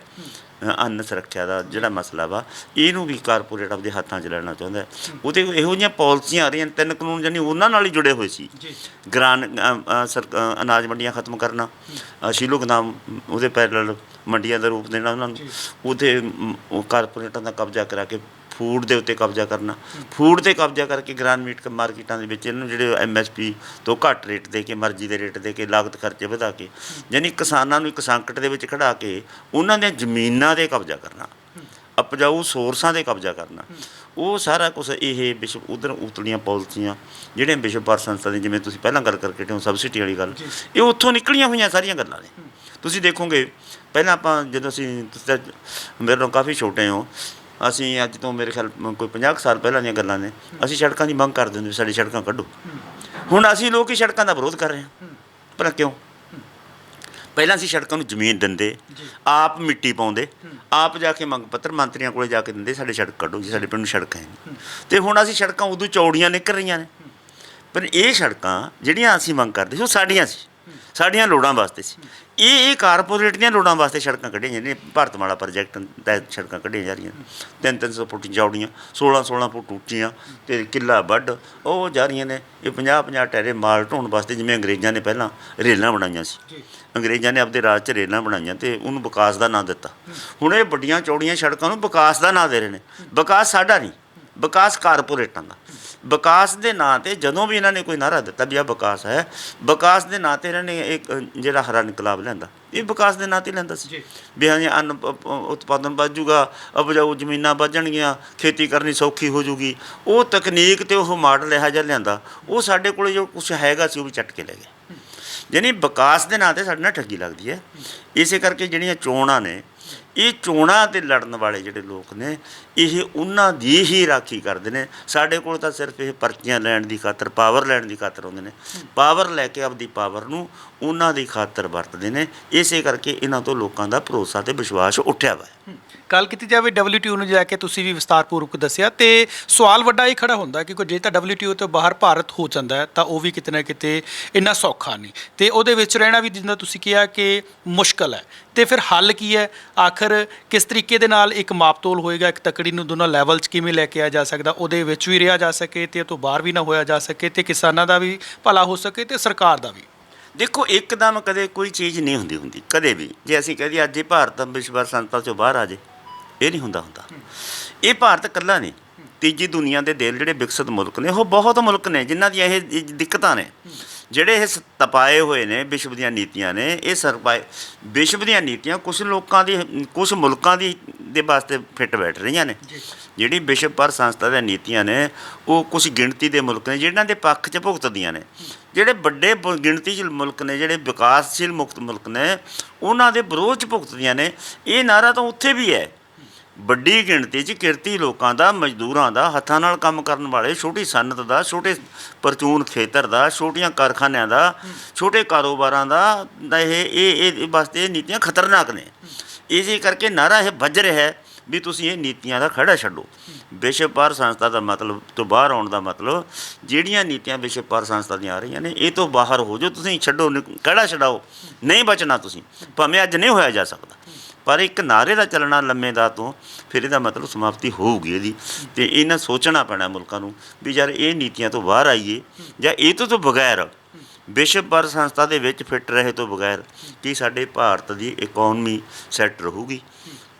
ਅੰਨ ਸੁਰੱਖਿਆ ਦਾ ਜਿਹੜਾ ਮਸਲਾ ਵਾ ਇਹਨੂੰ ਵੀ ਕਾਰਪੋਰੇਟ ਆਪਦੇ ਹੱਥਾਂ 'ਚ ਲੈਣਾ ਚਾਹੁੰਦਾ। ਉਹਦੇ ਇਹੋ ਜਿਹੀਆਂ ਪਾਲਿਸੀਆਂ ਆ ਰਹੀਆਂ ਤਿੰਨ ਕਾਨੂੰਨ ਜਾਨੀ ਉਹਨਾਂ ਨਾਲ ਹੀ ਜੁੜੇ ਹੋਏ ਸੀ। ਗ੍ਰਾਨ ਅਨਾਜ ਮੰਡੀਆਂ ਖਤਮ ਕਰਨਾ ਸ਼ੀਲੋ ਗੋਦਾਮ ਉਹਦੇ ਪੈਰਲ ਮੰਡੀਆਂ ਦਾ ਰੂਪ ਦੇਣਾ ਉਹਨਾਂ ਨੂੰ। ਉਹਦੇ ਕਾਰਪੋਰੇਟਾਂ ਦਾ ਕਬਜ਼ਾ ਕਰਾ ਕੇ ਫੂਡ ਦੇ ਉੱਤੇ ਕਬਜ਼ਾ ਕਰਨਾ। ਫੂਡ ਤੇ ਕਬਜ਼ਾ ਕਰਕੇ ਗ੍ਰਾਨ ਮੀਟ ਮਾਰਕੀਟਾਂ ਦੇ ਵਿੱਚ ਇਹਨੂੰ ਜਿਹੜੇ ਐਮਐਸਪੀ ਤੋਂ ਘੱਟ ਰੇਟ ਦੇ ਕੇ ਮਰਜ਼ੀ ਦੇ ਰੇਟ ਦੇ ਕੇ ਲਾਗਤ ਖਰਚੇ ਵਧਾ ਕੇ ਯਾਨੀ ਕਿਸਾਨਾਂ ਨੂੰ ਇੱਕ ਸੰਕਟ ਦੇ ਵਿੱਚ ਖੜਾ ਕੇ ਉਹਨਾਂ ਦੀਆਂ ਜ਼ਮੀਨਾਂ ਤੇ ਕਬਜ਼ਾ ਕਰਨਾ ਉਪਜਾਊ ਸੋਰਸਾਂ ਦੇ ਕਬਜ਼ਾ ਕਰਨਾ। ਉਹ ਸਾਰਾ ਕੁਝ ਇਹ ਵਿਸ਼ਵ ਉਧਰ ਉਤਲੀਆਂ ਪਾਲਿਸੀਆਂ ਜਿਹੜੇ ਵਿਸ਼ਵ ਭਰ ਸੰਸਥਾ ਦੇ ਜਿਵੇਂ ਤੁਸੀਂ ਪਹਿਲਾਂ ਗੱਲ ਕਰਕੇ ਹੋ ਸਬਸਿਡੀ ਵਾਲੀ ਗੱਲ ਇਹ ਉੱਥੋਂ ਨਿਕਲੀਆਂ ਹੋਈਆਂ ਸਾਰੀਆਂ ਗੱਲਾਂ ਨੇ। ਤੁਸੀਂ ਦੇਖੋਗੇ ਪਹਿਲਾਂ ਆਪਾਂ ਜਦੋਂ ਅਸੀਂ ਮੇਰੇ ਨਾਲੋਂ ਕਾਫੀ ਛੋਟੇ ਹੋ ਅਸੀਂ ਅੱਜ ਤੋਂ ਮੇਰੇ ਖਿਆਲ ਕੋਈ 50 ਕੁ ਸਾਲ ਪਹਿਲਾਂ ਦੀਆਂ ਗੱਲਾਂ ਨੇ। ਅਸੀਂ ਸੜਕਾਂ ਦੀ ਮੰਗ ਕਰਦੇ ਹੁੰਦੇ ਸਾਡੀ ਸੜਕਾਂ ਕੱਢੋ। ਹੁਣ ਅਸੀਂ ਲੋਕ ਹੀ ਸੜਕਾਂ ਦਾ ਵਿਰੋਧ ਕਰ ਰਹੇ ਹਾਂ। ਪਰ ਕਿਉਂ? ਪਹਿਲਾਂ ਅਸੀਂ ਸੜਕਾਂ ਨੂੰ ਜ਼ਮੀਨ ਦਿੰਦੇ ਆਪ ਮਿੱਟੀ ਪਾਉਂਦੇ ਆਪ ਜਾ ਕੇ ਮੰਗ ਪੱਤਰ ਮੰਤਰੀਆਂ ਕੋਲੇ ਜਾ ਕੇ ਦਿੰਦੇ ਸਾਡੇ ਸੜਕ ਕੱਢੋ ਜੀ ਸਾਡੇ ਪਿੰਡ ਨੂੰ ਸੜਕ ਹੈ ਤੇ ਹੁਣ ਅਸੀਂ ਸੜਕਾਂ ਉਦੋਂ ਚੌੜੀਆਂ ਨਿਕਲ ਰਹੀਆਂ ਨੇ। ਪਰ ਇਹ ਸੜਕਾਂ ਜਿਹੜੀਆਂ ਅਸੀਂ ਮੰਗ ਕਰਦੇ ਸੀ ਉਹ ਸਾਡੀਆਂ ਸੀ। ਸਾਡੀਆਂ ਲੋੜਾਂ ਵਾਸਤੇ ਸੀ। ਇਹ ਇਹ ਕਾਰਪੋਰੇਟ ਦੀਆਂ ਲੋੜਾਂ ਵਾਸਤੇ ਸੜਕਾਂ ਕੱਢੀਆਂ ਜਾਂਦੀਆਂ ਨੇ। ਭਾਰਤਮਾਲਾ ਪ੍ਰੋਜੈਕਟ ਤਹਿਤ ਸੜਕਾਂ ਕੱਢੀਆਂ ਜਾ ਰਹੀਆਂ ਨੇ। ਤਿੰਨ ਤਿੰਨ ਸੌ ਫੁੱਟ ਚੌੜੀਆਂ 16 16 ਫੁੱਟ ਉੱਚੀਆਂ ਤੇ ਕਿੱਲਾ ਵੱਡ ਉਹ ਜਾ ਰਹੀਆਂ ਨੇ। ਇਹ 50 50 ਟੈਰੇ ਮਾਲ ਢੋਣ ਵਾਸਤੇ ਜਿਵੇਂ ਅੰਗਰੇਜ਼ਾਂ ਨੇ ਪਹਿਲਾਂ ਰੇਲਾਂ ਬਣਾਈਆਂ ਸੀ। ਅੰਗਰੇਜ਼ਾਂ ਨੇ ਆਪਦੇ ਰਾਜ 'ਚ ਰੇਲਾਂ ਬਣਾਈਆਂ ਤੇ ਉਹਨੂੰ ਵਿਕਾਸ ਦਾ ਨਾਂ ਦਿੱਤਾ। ਹੁਣ ਇਹ ਵੱਡੀਆਂ ਚੌੜੀਆਂ ਸੜਕਾਂ ਨੂੰ ਵਿਕਾਸ ਦਾ ਨਾਂ ਦੇ ਰਹੇ ਨੇ। ਵਿਕਾਸ ਸਾਡਾ ਨਹੀਂ ਵਿਕਾਸ ਕਾਰਪੋਰੇਟਾਂ ਦਾ। ਵਿਕਾਸ ਦੇ ਨਾਂ ਤੇ ਜਦੋਂ ਵੀ ਇਹਨਾਂ ਨੇ ਕੋਈ ਨਾਰਾ ਦਿੱਤਾ ਵੀ ਆ ਵਿਕਾਸ ਹੈ ਵਿਕਾਸ ਦੇ ਨਾਂ ਤੇ ਇਹਨਾਂ ਨੇ ਇੱਕ ਜਿਹੜਾ ਹਰਾ ਇਨਕਲਾਬ ਲੈਂਦਾ ਇਹ ਵਿਕਾਸ ਦੇ ਨਾਂ ਤੇ ਲੈਂਦਾ ਸੀ। ਜੀ। ਵੀ ਹਾਂ ਅੰਨ ਉਤਪਾਦਨ ਵੱਧ ਜੂਗਾ ਉਪਜਾਊ ਜ਼ਮੀਨਾਂ ਵੱਧਣਗੀਆਂ ਖੇਤੀ ਕਰਨੀ ਸੌਖੀ ਹੋ ਜੂਗੀ। ਉਹ ਤਕਨੀਕ ਤੇ ਉਹ ਮਾਡਲ ਇਹੋ ਜਿਹਾ ਲਿਆਂਦਾ ਉਹ ਸਾਡੇ ਕੋਲੇ ਜੋ ਕੁਝ ਹੈਗਾ ਸੀ ਉਹ ਵੀ ਚੱਟ ਕੇ ਲੈ ਗਏ। ਯਾਨੀ ਵਿਕਾਸ ਦੇ ਨਾਂ ਤੇ ਸਾਡੇ ਨਾਲ ਠੱਗੀ ਲੱਗਦੀ ਹੈ। ਇਸੇ ਕਰਕੇ ਜਿਹੜੀਆਂ ਚੋਣਾਂ ਨੇ ਇਹ ਚੋਣਾਂ ਤੇ ਲੜਨ ਵਾਲੇ ਜਿਹੜੇ ਲੋਕ ਨੇ ਇਹ ਉਹਨਾਂ ਦੀ ਹੀ ਰਾਖੀ ਕਰਦੇ ਨੇ। ਸਾਡੇ ਕੋਲ ਤਾਂ ਸਿਰਫ ਇਹ ਪਰਚੀਆਂ ਲੈਣ ਦੀ ਖਾਤਰ ਪਾਵਰ ਲੈਣ ਦੀ ਖਾਤਰ ਆਉਂਦੇ ਨੇ। ਪਾਵਰ ਲੈ ਕੇ ਆਪਦੀ ਪਾਵਰ ਨੂੰ ਉਹਨਾਂ ਦੀ ਖਾਤਰ ਵਰਤਦੇ ਨੇ। ਇਸੇ ਕਰਕੇ ਇਹਨਾਂ ਤੋਂ ਲੋਕਾਂ ਦਾ ਭਰੋਸਾ ਤੇ ਵਿਸ਼ਵਾਸ ਉੱਠਿਆ ਵਾ। ਗੱਲ ਕੀਤੀ ਜਾਵੇ WTO ਨੂੰ ਜਾ ਕੇ, ਤੁਸੀਂ ਵੀ ਵਿਸਤਾਰਪੂਰਵਕ ਦੱਸਿਆ ਤੇ ਸਵਾਲ ਵੱਡਾ ਇਹ ਖੜਾ ਹੁੰਦਾ ਕਿ ਕੋਈ ਜੇ ਤਾਂ WTO ਤੋਂ ਬਾਹਰ ਭਾਰਤ ਹੋ ਜਾਂਦਾ ਹੈ, ਤਾਂ ਉਹ ਵੀ ਕਿਤੇ ਨਾ ਕਿਤੇ ਇੰਨਾ ਸੌਖਾ ਨਹੀਂ। ਤੇ ਉਹਦੇ ਵਿੱਚ ਰਹਿਣਾ ਵੀ ਜਿੰਨਾ ਤੁਸੀਂ ਕਿਹਾ ਕਿ ਮੁਸ਼ਕਲ ਹੈ। ਤੇ ਫਿਰ ਹੱਲ ਕੀ ਹੈ? ਆਖਰ ਕਿਸ ਤਰੀਕੇ ਦੇ ਨਾਲ ਇੱਕ ਮਾਪਤੋਲ ਹੋਏਗਾ, ਇੱਕ ਤਕੜੀ ਨੂੰ ਦੋਨਾਂ ਲੈਵਲ 'ਚ ਕਿਵੇਂ ਲੈ ਕੇ ਆ ਜਾ ਸਕਦਾ, ਉਹਦੇ ਵਿੱਚ ਵੀ ਰਿਹਾ ਜਾ ਸਕੇ ਤੇ ਉਹ ਤੋਂ ਬਾਹਰ ਵੀ ਨਾ ਹੋਇਆ ਜਾ ਸਕੇ ਤੇ ਕਿਸਾਨਾਂ ਦਾ ਵੀ ਭਲਾ ਹੋ ਸਕੇ ਤੇ ਸਰਕਾਰ ਦਾ ਵੀ। ਦੇਖੋ, ਇੱਕਦਮ ਕਦੇ ਕੋਈ ਚੀਜ਼ ਨਹੀਂ ਹੁੰਦੀ ਹੁੰਦੀ, ਕਦੇ ਵੀ। ਜੇ ਅਸੀਂ ਕਹਦੇ ਅੱਜ ਇਹ ਭਾਰਤ ਵਿਸ਼ਵ ਸੰਸਥਾ ਚੋਂ ਬਾਹਰ ਆ ਜੇ, ਇਹ ਨਹੀਂ ਹੁੰਦਾ ਹੁੰਦਾ। ਇਹ ਭਾਰਤ ਇਕੱਲਾ ਨਹੀਂ, ਤੀਜੀ ਦੁਨੀਆ ਦੇ ਦੇਲ ਜਿਹੜੇ ਵਿਕਸਿਤ ਮੁਲਕ ਨੇ, ਉਹ ਬਹੁਤ ਮੁਲਕ ਨੇ, ਜਿਨ੍ਹਾਂ ਦੀਆਂ ਇਹ ਦਿੱਕਤਾਂ ਨੇ। ਜਿਹੜੇ ਇਹ ਤਪਾਏ ਹੋਏ ਨੇ ਵਿਸ਼ਵ ਦੀਆਂ ਨੀਤੀਆਂ ਨੇ ਇਹ ਸਰਪਾਏ ਵਿਸ਼ਵ ਦੀਆਂ ਨੀਤੀਆਂ ਕੁਝ ਲੋਕਾਂ ਦੀ ਕੁਝ ਮੁਲਕਾਂ ਦੀ ਦੇ ਵਾਸਤੇ ਫਿੱਟ ਬੈਠ ਰਹੀਆਂ ਨੇ। ਜਿਹੜੀ ਵਿਸ਼ਵ ਪਰ ਸੰਸਥਾ ਦੀਆਂ ਨੀਤੀਆਂ ਨੇ ਉਹ ਕੁਝ ਗਿਣਤੀ ਦੇ ਮੁਲਕ ਨੇ ਜਿਹਨਾਂ ਦੇ ਪੱਖ 'ਚ ਭੁਗਤਦੀਆਂ ਨੇ। ਜਿਹੜੇ ਵੱਡੇ ਗਿਣਤੀ 'ਚ ਮੁਲਕ ਨੇ ਜਿਹੜੇ ਵਿਕਾਸਸ਼ੀਲ ਮੁਕਤ ਮੁਲਕ ਨੇ ਉਹਨਾਂ ਦੇ ਵਿਰੋਧ 'ਚ ਭੁਗਤਦੀਆਂ ਨੇ। ਇਹ ਨਾਰਾ ਤਾਂ ਉੱਥੇ ਵੀ ਹੈ। ਵੱਡੀ ਗਿਣਤੀ 'ਚ ਕਿਰਤੀ ਲੋਕਾਂ ਦਾ, ਮਜ਼ਦੂਰਾਂ ਦਾ, ਹੱਥਾਂ ਨਾਲ ਕੰਮ ਕਰਨ ਵਾਲੇ, ਛੋਟੀ ਸਨਅਤ ਦਾ, ਛੋਟੇ ਪਰਚੂਨ ਖੇਤਰ ਦਾ, ਛੋਟੀਆਂ ਕਾਰਖਾਨਿਆਂ ਦਾ, ਛੋਟੇ ਕਾਰੋਬਾਰਾਂ ਦਾ ਇਹ ਇਹ ਇਹ ਵਾਸਤੇ ਇਹ ਨੀਤੀਆਂ ਖਤਰਨਾਕ ਨੇ। ਇਸੇ ਕਰਕੇ ਨਾਰਾ ਇਹ ਵੱਜ ਰਿਹਾ ਹੈ ਵੀ ਤੁਸੀਂ ਇਹ ਨੀਤੀਆਂ ਦਾ ਖੜਾ ਛੱਡੋ। ਵਿਸ਼ਵ ਪਾਰ ਸੰਸਥਾ ਦਾ ਮਤਲਬ ਤੋਂ ਬਾਹਰ ਆਉਣ ਦਾ ਮਤਲਬ, ਜਿਹੜੀਆਂ ਨੀਤੀਆਂ ਵਿਸ਼ਵ ਪਾਰ ਸੰਸਥਾ ਦੀਆਂ ਆ ਰਹੀਆਂ ਨੇ, ਇਹ ਤੋਂ ਬਾਹਰ ਹੋ ਜਾਓ, ਤੁਸੀਂ ਛੱਡੋ, ਨੀ- ਖੜਾ ਛਡਾਓ, ਨਹੀਂ ਬਚਣਾ ਤੁਸੀਂ। ਭਾਵੇਂ ਅੱਜ ਨਹੀਂ ਹੋਇਆ ਜਾ ਸਕਦਾ। ਪਰ ਇੱਕ ਨਾਰੇ ਦਾ ਚੱਲਣਾ ਲੰਮੇ ਦਾ ਤੋਂ, ਫਿਰ ਇਹਦਾ ਮਤਲਬ ਸਮਾਪਤੀ ਹੋਊਗੀ ਇਹਦੀ। ਤੇ ਇਹਨਾਂ ਸੋਚਣਾ ਪੈਣਾ ਮੁਲਕਾਂ ਨੂੰ ਵੀ ਯਾਰ ਇਹ ਨੀਤੀਆਂ ਤੋਂ ਬਾਹਰ ਆਈਏ ਜਾਂ ਇਹ ਤੋਂ ਤੋਂ ਬਗੈਰ। ਵਿਸ਼ਵ ਭਰ ਸੰਸਥਾ ਦੇ ਵਿੱਚ ਫਿੱਟ ਰਹੇ ਤੋਂ ਬਗੈਰ ਕੀ ਸਾਡੇ ਭਾਰਤ ਦੀ ਇਕਨੋਮੀ ਸੈੱਟ ਰਹੂਗੀ?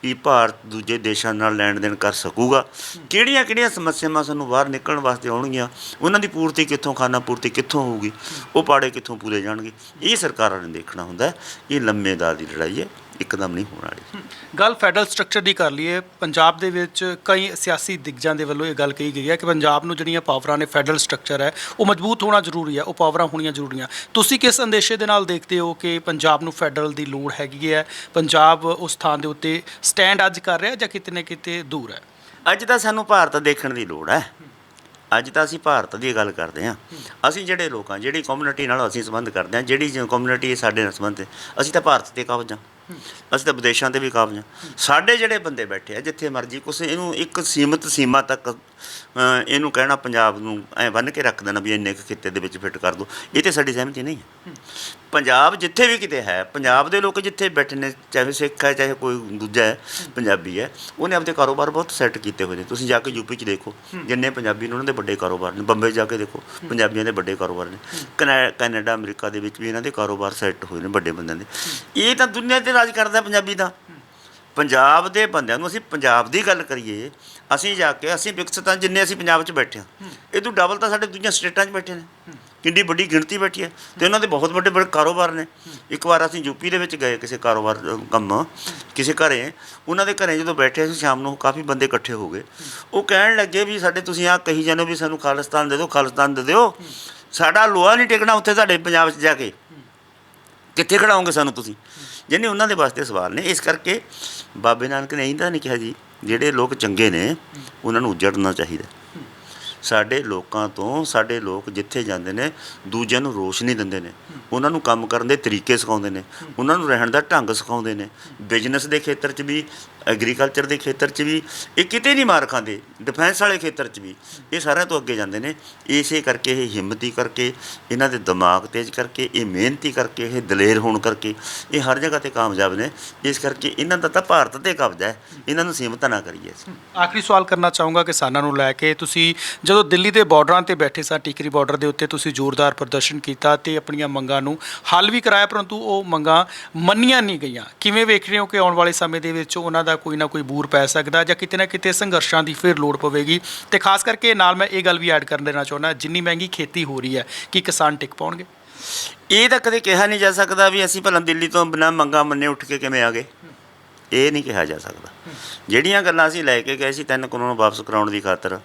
ਕੀ ਭਾਰਤ ਦੂਜੇ ਦੇਸ਼ਾਂ ਨਾਲ ਲੈਣ ਦੇਣ ਕਰ ਸਕੂਗਾ? ਕਿਹੜੀਆਂ ਕਿਹੜੀਆਂ ਸਮੱਸਿਆਵਾਂ ਸਾਨੂੰ ਬਾਹਰ ਨਿਕਲਣ ਵਾਸਤੇ ਆਉਣਗੀਆਂ? ਉਹਨਾਂ ਦੀ ਪੂਰਤੀ ਕਿੱਥੋਂ ਖਾਣਾ ਪੂਰਤੀ ਕਿੱਥੋਂ ਹੋਊਗੀ? ਉਹ ਪਾੜੇ ਕਿੱਥੋਂ ਪੂਰੇ ਜਾਣਗੇ? ਇਹ ਸਰਕਾਰਾਂ ਨੇ ਦੇਖਣਾ ਹੁੰਦਾ, ਇਹ ਲੰਮੇ ਦਾਰ ਦੀ ਲੜਾਈ ਹੈ। ਇੱਕਦਮ ਨਹੀਂ ਹੋਣ ਵਾਲੀ। ਗੱਲ ਫੈਡਰਲ ਸਟਰਕਚਰ ਦੀ ਕਰ ਲਈਏ ਪੰਜਾਬ ਦੇ ਵਿੱਚ ਕਈ ਸਿਆਸੀ ਦਿਗਜਾਂ ਦੇ ਵੱਲੋਂ ਇਹ ਗੱਲ ਕਹੀ ਗਈ ਹੈ ਕਿ ਪੰਜਾਬ ਨੂੰ ਜਿਹੜੀਆਂ ਪਾਵਰਾਂ ਨੇ ਫੈਡਰਲ ਸਟਰਕਚਰ ਹੈ ਉਹ ਮਜ਼ਬੂਤ ਹੋਣਾ ਜ਼ਰੂਰੀ ਹੈ ਉਹ ਪਾਵਰਾਂ ਹੋਣੀਆਂ ਜ਼ਰੂਰੀਆਂ ਤੁਸੀਂ ਕਿਸ ਅੰਦੇਸ਼ੇ ਦੇ ਨਾਲ ਦੇਖਦੇ ਹੋ ਕਿ ਪੰਜਾਬ ਨੂੰ ਫੈਡਰਲ ਦੀ ਲੋੜ ਹੈਗੀ ਹੈ? ਪੰਜਾਬ ਉਸ ਥਾਂ ਦੇ ਉੱਤੇ ਸਟੈਂਡ ਅੱਜ ਕਰ ਰਿਹਾ ਜਾਂ ਕਿਤੇ ਨਾ ਕਿਤੇ ਦੂਰ ਹੈ? ਅੱਜ ਤਾਂ ਸਾਨੂੰ ਭਾਰਤ ਦੇਖਣ ਦੀ ਲੋੜ ਹੈ। ਅੱਜ ਤਾਂ ਅਸੀਂ ਭਾਰਤ ਦੀ ਗੱਲ ਕਰਦੇ ਹਾਂ। ਅਸੀਂ ਜਿਹੜੇ ਲੋਕਾਂ ਜਿਹੜੀ ਕਮਿਊਨਿਟੀ ਨਾਲ ਅਸੀਂ ਸੰਬੰਧ ਕਰਦੇ ਹਾਂ ਜਿਹੜੀ ਕਮਿਊਨਿਟੀ ਸਾਡੇ ਨਾਲ ਸੰਬੰਧ ਹੈ ਅਸੀਂ ਤਾਂ ਭਾਰਤ ਤੇ ਕਾਬਜ ਹਾਂ। ਅਸੀਂ ਤਾਂ ਵਿਦੇਸ਼ਾਂ ਤੇ ਵੀ ਕਾਬਜ ਹਾਂ। ਸਾਡੇ ਜਿਹੜੇ ਬੰਦੇ ਬੈਠੇ ਆ, ਜਿੱਥੇ ਮਰਜ਼ੀ, ਕੁਛ ਇਹਨੂੰ ਇੱਕ ਸੀਮਤ ਸੀਮਾ ਤੱਕ ਇਹਨੂੰ ਕਹਿਣਾ ਪੰਜਾਬ ਨੂੰ ਐ ਬੰਨ ਕੇ ਰੱਖ ਦੇਣਾ ਵੀ ਇੰਨੇ ਕੁ ਖਿੱਤੇ ਦੇ ਵਿੱਚ ਫਿੱਟ ਕਰ ਦਿਓ ਇਹ ਤੇ ਸਾਡੀ ਸਹਿਮਤੀ ਨਹੀਂ ਹੈ। ਪੰਜਾਬ ਜਿੱਥੇ ਵੀ ਕਿਤੇ ਹੈ ਪੰਜਾਬ ਦੇ ਲੋਕ ਜਿੱਥੇ ਬੈਠੇ ਨੇ ਚਾਹੇ ਸਿੱਖ ਹੈ ਚਾਹੇ ਕੋਈ ਦੂਜਾ ਹੈ ਪੰਜਾਬੀ ਹੈ ਉਹਨੇ ਆਪਣੇ ਕਾਰੋਬਾਰ ਬਹੁਤ ਸੈੱਟ ਕੀਤੇ ਹੋਏ ਨੇ। ਤੁਸੀਂ ਜਾ ਕੇ ਯੂਪੀ 'ਚ ਦੇਖੋ ਜਿੰਨੇ ਪੰਜਾਬੀ ਨੇ ਉਹਨਾਂ ਦੇ ਵੱਡੇ ਕਾਰੋਬਾਰ ਨੇ। ਬੰਬੇ ਜਾ ਕੇ ਦੇਖੋ ਪੰਜਾਬੀਆਂ ਦੇ ਵੱਡੇ ਕਾਰੋਬਾਰ ਨੇ। ਕਨੈ- ਕੈਨੇਡਾ ਅਮਰੀਕਾ ਦੇ ਵਿੱਚ ਵੀ ਇਹਨਾਂ ਦੇ ਕਾਰੋਬਾਰ ਸੈੱਟ ਹੋਏ ਨੇ ਵੱਡੇ ਬੰਦਿਆਂ ਦੇ। ਇਹ ਤਾਂ ਦੁਨੀਆ ਤੇ ਰਾਜ ਕਰਦਾ ਪੰਜਾਬੀ ਦਾ। ਪੰਜਾਬ ਦੇ ਬੰਦਿਆਂ ਨੂੰ ਅਸੀਂ ਪੰਜਾਬ ਦੀ ਗੱਲ ਕਰੀਏ ਅਸੀਂ ਜਾ ਕੇ ਅਸੀਂ ਵਿਕਸਿਤ ਹਾਂ ਜਿੰਨੇ ਅਸੀਂ ਪੰਜਾਬ 'ਚ ਬੈਠੇ ਹਾਂ। ਇਹ ਤੋਂ ਡਬਲ ਤਾਂ ਸਾਡੇ ਦੂਜੀਆਂ ਸਟੇਟਾਂ 'ਚ ਬੈਠੇ ਨੇ। ਕਿੰਨੀ ਵੱਡੀ ਗਿਣਤੀ ਬੈਠੀ ਹੈ ਤੇ ਉਹਨਾਂ ਦੇ ਬਹੁਤ ਵੱਡੇ ਵੱਡੇ ਕਾਰੋਬਾਰ ਨੇ। ਇੱਕ ਵਾਰ ਅਸੀਂ ਯੂਪੀ ਦੇ ਵਿੱਚ ਗਏ ਕਿਸੇ ਕਾਰੋਬਾਰ ਕੰਮ ਕਿਸੇ ਘਰੇ। ਉਹਨਾਂ ਦੇ ਘਰੇ ਜਦੋਂ ਬੈਠੇ ਸੀ ਸ਼ਾਮ ਨੂੰ ਕਾਫੀ ਬੰਦੇ ਇਕੱਠੇ ਹੋ ਗਏ। ਉਹ ਕਹਿਣ ਲੱਗੇ ਵੀ ਸਾਡੇ ਤੁਸੀਂ ਆਹ ਕਹੀ ਜਾਂਦੇ ਹੋ ਵੀ ਸਾਨੂੰ ਖਾਲਿਸਤਾਨ ਦੇ ਦਿਓ ਖਾਲਿਸਤਾਨ ਦੇ ਦਿਓ। ਸਾਡਾ ਲੋਹਾ ਨਹੀਂ ਟਿਕਣਾ ਉੱਥੇ ਤੁਹਾਡੇ ਪੰਜਾਬ 'ਚ ਜਾ ਕੇ। ਕਿੱਥੇ ਖੜਾਓਗੇ ਸਾਨੂੰ ਤੁਸੀਂ? ਜਿਹਨੇ ਉਹਨਾਂ ਦੇ ਵਾਸਤੇ ਸਵਾਲ ਨੇ, ਇਸ ਕਰਕੇ ਬਾਬੇ ਨਾਨਕ ਨੇ ਇਹਦਾ ਨਹੀਂ ਕਿਹਾ ਜੀ, ਜਿਹੜੇ ਲੋਕ ਚੰਗੇ ਨੇ, ਉਹਨਾਂ ਨੂੰ ਉਜੜਨਾ ਚਾਹੀਦਾ। ਸਾਡੇ ਲੋਕਾਂ ਤੋਂ, ਸਾਡੇ ਲੋਕ ਜਿੱਥੇ ਜਾਂਦੇ ਨੇ, ਦੂਜਿਆਂ ਨੂੰ ਰੋਸ਼ਨੀ ਦਿੰਦੇ ਨੇ। ਉਹਨਾਂ ਨੂੰ ਕੰਮ ਕਰਨ ਦੇ ਤਰੀਕੇ ਸਿਖਾਉਂਦੇ ਨੇ। ਉਹਨਾਂ ਨੂੰ ਰਹਿਣ ਦਾ ਢੰਗ ਸਿਖਾਉਂਦੇ ਨੇ। ਬਿਜ਼ਨਸ ਦੇ ਖੇਤਰ 'ਚ ਵੀ ਐਗਰੀਕਲਚਰ ਦੇ ਖੇਤਰ 'ਚ ਵੀ ਇਹ ਕਿਤੇ ਨਹੀਂ ਮਾਰ ਖਾਂਦੇ ਡਿਫੈਂਸ ਵਾਲੇ ਖੇਤਰ 'ਚ ਵੀ। ਇਹ ਸਾਰਿਆਂ ਤੋਂ ਅੱਗੇ ਜਾਂਦੇ ਨੇ। ਇਸੇ ਕਰਕੇ ਇਹ ਹਿੰਮਤੀ ਕਰਕੇ, ਇਹਨਾਂ ਦੇ ਦਿਮਾਗ ਤੇਜ਼ ਕਰਕੇ, ਇਹ ਮਿਹਨਤੀ ਕਰਕੇ, ਇਹ ਦਲੇਰ ਹੋਣ ਕਰਕੇ, ਇਹ ਹਰ ਜਗ੍ਹਾ ਤੇ ਕਾਮਯਾਬ ਨੇ। ਇਸ ਕਰਕੇ ਇਹਨਾਂ ਦਾ ਤਾਂ ਭਾਰਤ ਤੇ ਕਬਜ਼ਾ ਹੈ। ਇਹਨਾਂ ਨੂੰ ਸੀਮਤ ਨਾ ਕਰੀਏ ਆਖਰੀ ਸਵਾਲ ਕਰਨਾ ਚਾਹੂੰਗਾ ਕਿਸਾਨਾਂ ਨੂੰ ਲੈ ਕੇ। ਤੁਸੀਂ ਜਦੋਂ ਦਿੱਲੀ ਦੇ ਬਾਰਡਰਾਂ ਤੇ ਬੈਠੇ ਸਾਂ, ਟਿਕਰੀ ਬਾਰਡਰ ਦੇ ਉੱਤੇ, ਤੁਸੀਂ ਜ਼ੋਰਦਾਰ ਪ੍ਰਦਰਸ਼ਨ ਕੀਤਾ ਤੇ ਆਪਣੀਆਂ ਮੰਗਾਂ ਨੂੰ ਹੱਲ ਵੀ ਕਰਾਇਆ, ਪਰੰਤੂ ਉਹ ਮੰਗਾਂ ਮੰਨੀਆਂ ਨਹੀਂ ਗਈਆਂ। ਕਿਵੇਂ ਵੇਖ ਰਹੇ ਹੋ ਕਿ ਆਉਣ ਵਾਲੇ ਸਮੇਂ ਦੇ ਵਿੱਚ ਉਹਨਾਂ ਦਾ ਕੋਈ ਨਾ ਕੋਈ ਬੂਰ ਪੈ ਸਕਦਾ ਜਾਂ ਕਿਤੇ ਨਾ ਕਿਤੇ ਸੰਘਰਸ਼ਾਂ ਦੀ ਫਿਰ ਲੋੜ ਪਵੇਗੀ। ਤੇ ਖਾਸ ਕਰਕੇ ਨਾਲ ਮੈਂ ਇਹ ਗੱਲ ਵੀ ਐਡ ਕਰ ਦੇਣਾ ਚਾਹੁੰਦਾ ਜਿੰਨੀ ਮਹਿੰਗੀ ਖੇਤੀ ਹੋ ਰਹੀ ਹੈ ਕਿ ਕਿਸਾਨ ਟਿਕ ਪਾਉਣਗੇ? ਇਹ ਤਾਂ ਕਦੇ ਕਿਹਾ ਨਹੀਂ ਜਾ ਸਕਦਾ ਵੀ ਅਸੀਂ ਭਲਾ ਦਿੱਲੀ ਤੋਂ ਬਿਨਾਂ ਮੰਗਾ ਮੰਨੇ ਉੱਠ ਕੇ ਕਿਵੇਂ ਆ ਗਏ ਇਹ ਨਹੀਂ ਕਿਹਾ ਜਾ ਸਕਦਾ। ਜਿਹੜੀਆਂ ਗੱਲਾਂ ਅਸੀਂ ਲੈ ਕੇ ਗਏ ਸੀ ਤਿੰਨ ਕਾਨੂੰਨ ਵਾਪਸ ਕਰਾਉਣ ਦੀ ਖਾਤਰ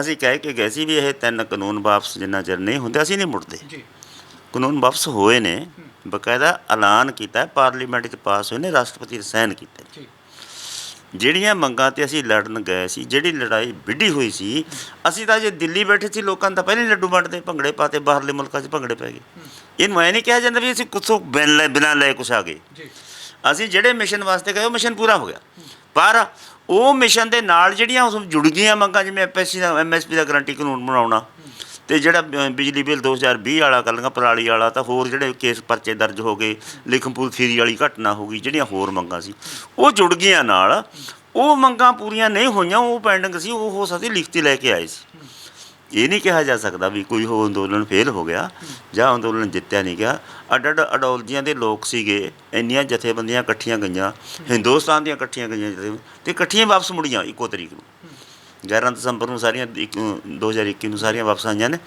ਅਸੀਂ ਕਹਿ ਕੇ ਗਏ ਸੀ ਵੀ ਇਹ ਤਿੰਨ ਕਾਨੂੰਨ ਵਾਪਸ ਜਿੰਨਾ ਚਿਰ ਨਹੀਂ ਹੁੰਦੇ ਅਸੀਂ ਨਹੀਂ ਮੁੜਦੇ। ਜੀ। ਕਾਨੂੰਨ ਵਾਪਸ ਹੋਏ ਨੇ ਬਕਾਇਦਾ ਐਲਾਨ ਕੀਤਾ ਪਾਰਲੀਮੈਂਟ 'ਚ ਪਾਸ ਹੋਏ ਨੇ ਰਾਸ਼ਟਰਪਤੀ ਨੇ ਸਾਈਨ ਕੀਤੇ। ਜੀ। ਜਿਹੜੀਆਂ ਮੰਗਾਂ ਤੇ ਅਸੀਂ ਲੜਨ ਗਏ ਸੀ ਜਿਹੜੀ ਲੜਾਈ ਵਿੱਢੀ ਹੋਈ ਸੀ ਅਸੀਂ ਤਾਂ ਜੇ ਦਿੱਲੀ ਬੈਠੇ ਸੀ ਲੋਕਾਂ ਤਾਂ ਪਹਿਲੇ ਲੱਡੂ ਵੰਡਦੇ ਭੰਗੜੇ ਪਾਤੇ ਬਾਹਰਲੇ ਮੁਲਕਾਂ 'ਚ ਭੰਗੜੇ ਪੈ ਗਏ। ਇਹਨੂੰ ਐ ਨਹੀਂ ਕਿਹਾ ਜਾਂਦਾ ਵੀ ਅਸੀਂ ਕੁਛੋਂ ਬਿਨ ਲੈ ਬਿਨਾਂ ਲੈ ਕੁਛ ਆ ਗਏ। ਜੀ। ਅਸੀਂ ਜਿਹੜੇ ਮਿਸ਼ਨ ਵਾਸਤੇ ਗਏ ਉਹ ਮਿਸ਼ਨ ਪੂਰਾ ਹੋ ਗਿਆ। ਪਰ ਉਹ ਮਿਸ਼ਨ ਦੇ ਨਾਲ ਜਿਹੜੀਆਂ ਉਸ ਜੁੜ ਗਈਆਂ ਮੰਗਾਂ ਜਿਵੇਂ ਐਮਐਸਸੀ ਦਾ ਐਮਐਸਪੀ ਦਾ ਗਰੰਟੀ ਕਾਨੂੰਨ ਬਣਾਉਣਾ ਤੇ ਜਿਹੜਾ ਬਿਜਲੀ ਬਿੱਲ 2020 ਵਾਲਾ ਕੱਲੀਆਂ ਪਰਾਲੀ ਵਾਲਾ, ਤਾਂ ਹੋਰ ਜਿਹੜੇ ਕੇਸ ਪਰਚੇ ਦਰਜ ਹੋ ਗਏ, ਲਿਖਮਪੁਰ ਖੀਰੀ ਵਾਲੀ ਘਟਨਾ ਹੋ ਗਈ, ਜਿਹੜੀਆਂ ਹੋਰ ਮੰਗਾਂ ਸੀ, ਉਹ ਜੁੜ ਗਈਆਂ ਨਾਲ, ਉਹ ਮੰਗਾਂ ਪੂਰੀਆਂ ਨਹੀਂ ਹੋਈਆਂ, ਉਹ ਪੈਂਡਿੰਗ ਸੀ, ਉਹ ਹੋ ਸਕਦੀ ਲਿਖਤੀ ਲੈ ਕੇ ਆਏ ਸੀ। ਇਹ ਨਹੀਂ ਕਿਹਾ ਜਾ ਸਕਦਾ ਵੀ ਕੋਈ ਹੋ ਅੰਦੋਲਨ ਫੇਲ ਹੋ ਗਿਆ, ਜਾਂ ਅੰਦੋਲਨ ਜਿੱਤਿਆ ਨਹੀਂ ਗਿਆ। ਅੱਡ ਅੱਡ ਅਡੋਲਜੀਆਂ ਦੇ ਲੋਕ ਸੀਗੇ, ਇੰਨੀਆਂ ਜਥੇਬੰਦੀਆਂ ਇਕੱਠੀਆਂ ਗਈਆਂ, ਹਿੰਦੁਸਤਾਨ ਦੀਆਂ ਇਕੱਠੀਆਂ ਗਈਆਂ ਜਥੇ ਤੇ ਇਕੱਠੀਆਂ ਵਾਪਸ ਮੁੜੀਆਂ ਇੱਕੋ ਤਰੀਕ ਨੂੰ। 11 ਦਸੰਬਰ ਨੂੰ ਸਾਰੀਆਂ ਇੱਕ- 2021 ਨੂੰ ਸਾਰੀਆਂ ਵਾਪਸ ਆਈਆਂ ਨੇ।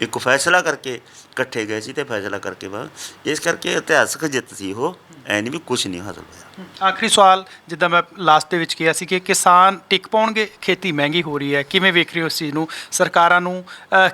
ਇੱਕ ਫੈਸਲਾ ਕਰਕੇ ਇਕੱਠੇ ਗਏ ਸੀ ਤੇ ਫੈਸਲਾ ਕਰਕੇ ਬਾਅਦ ਇਸ ਕਰਕੇ ਇਤਿਹਾਸਕ ਜਿੱਤ ਸੀ ਉਹ ਐ ਨਹੀਂ ਵੀ ਕੁਝ ਨਹੀਂ ਹਾਸਲ ਹੋਇਆ। ਆਖਰੀ ਸਵਾਲ ਜਿੱਦਾਂ ਮੈਂ ਲਾਸਟ ਦੇ ਵਿੱਚ ਕਿਹਾ ਸੀ ਕਿ ਕਿਸਾਨ ਟਿਕ ਪਾਉਣਗੇ ਖੇਤੀ ਮਹਿੰਗੀ ਹੋ ਰਹੀ ਹੈ ਕਿਵੇਂ ਵੇਖ ਰਹੇ ਹੋ ਇਸ ਚੀਜ਼ ਨੂੰ? ਸਰਕਾਰਾਂ ਨੂੰ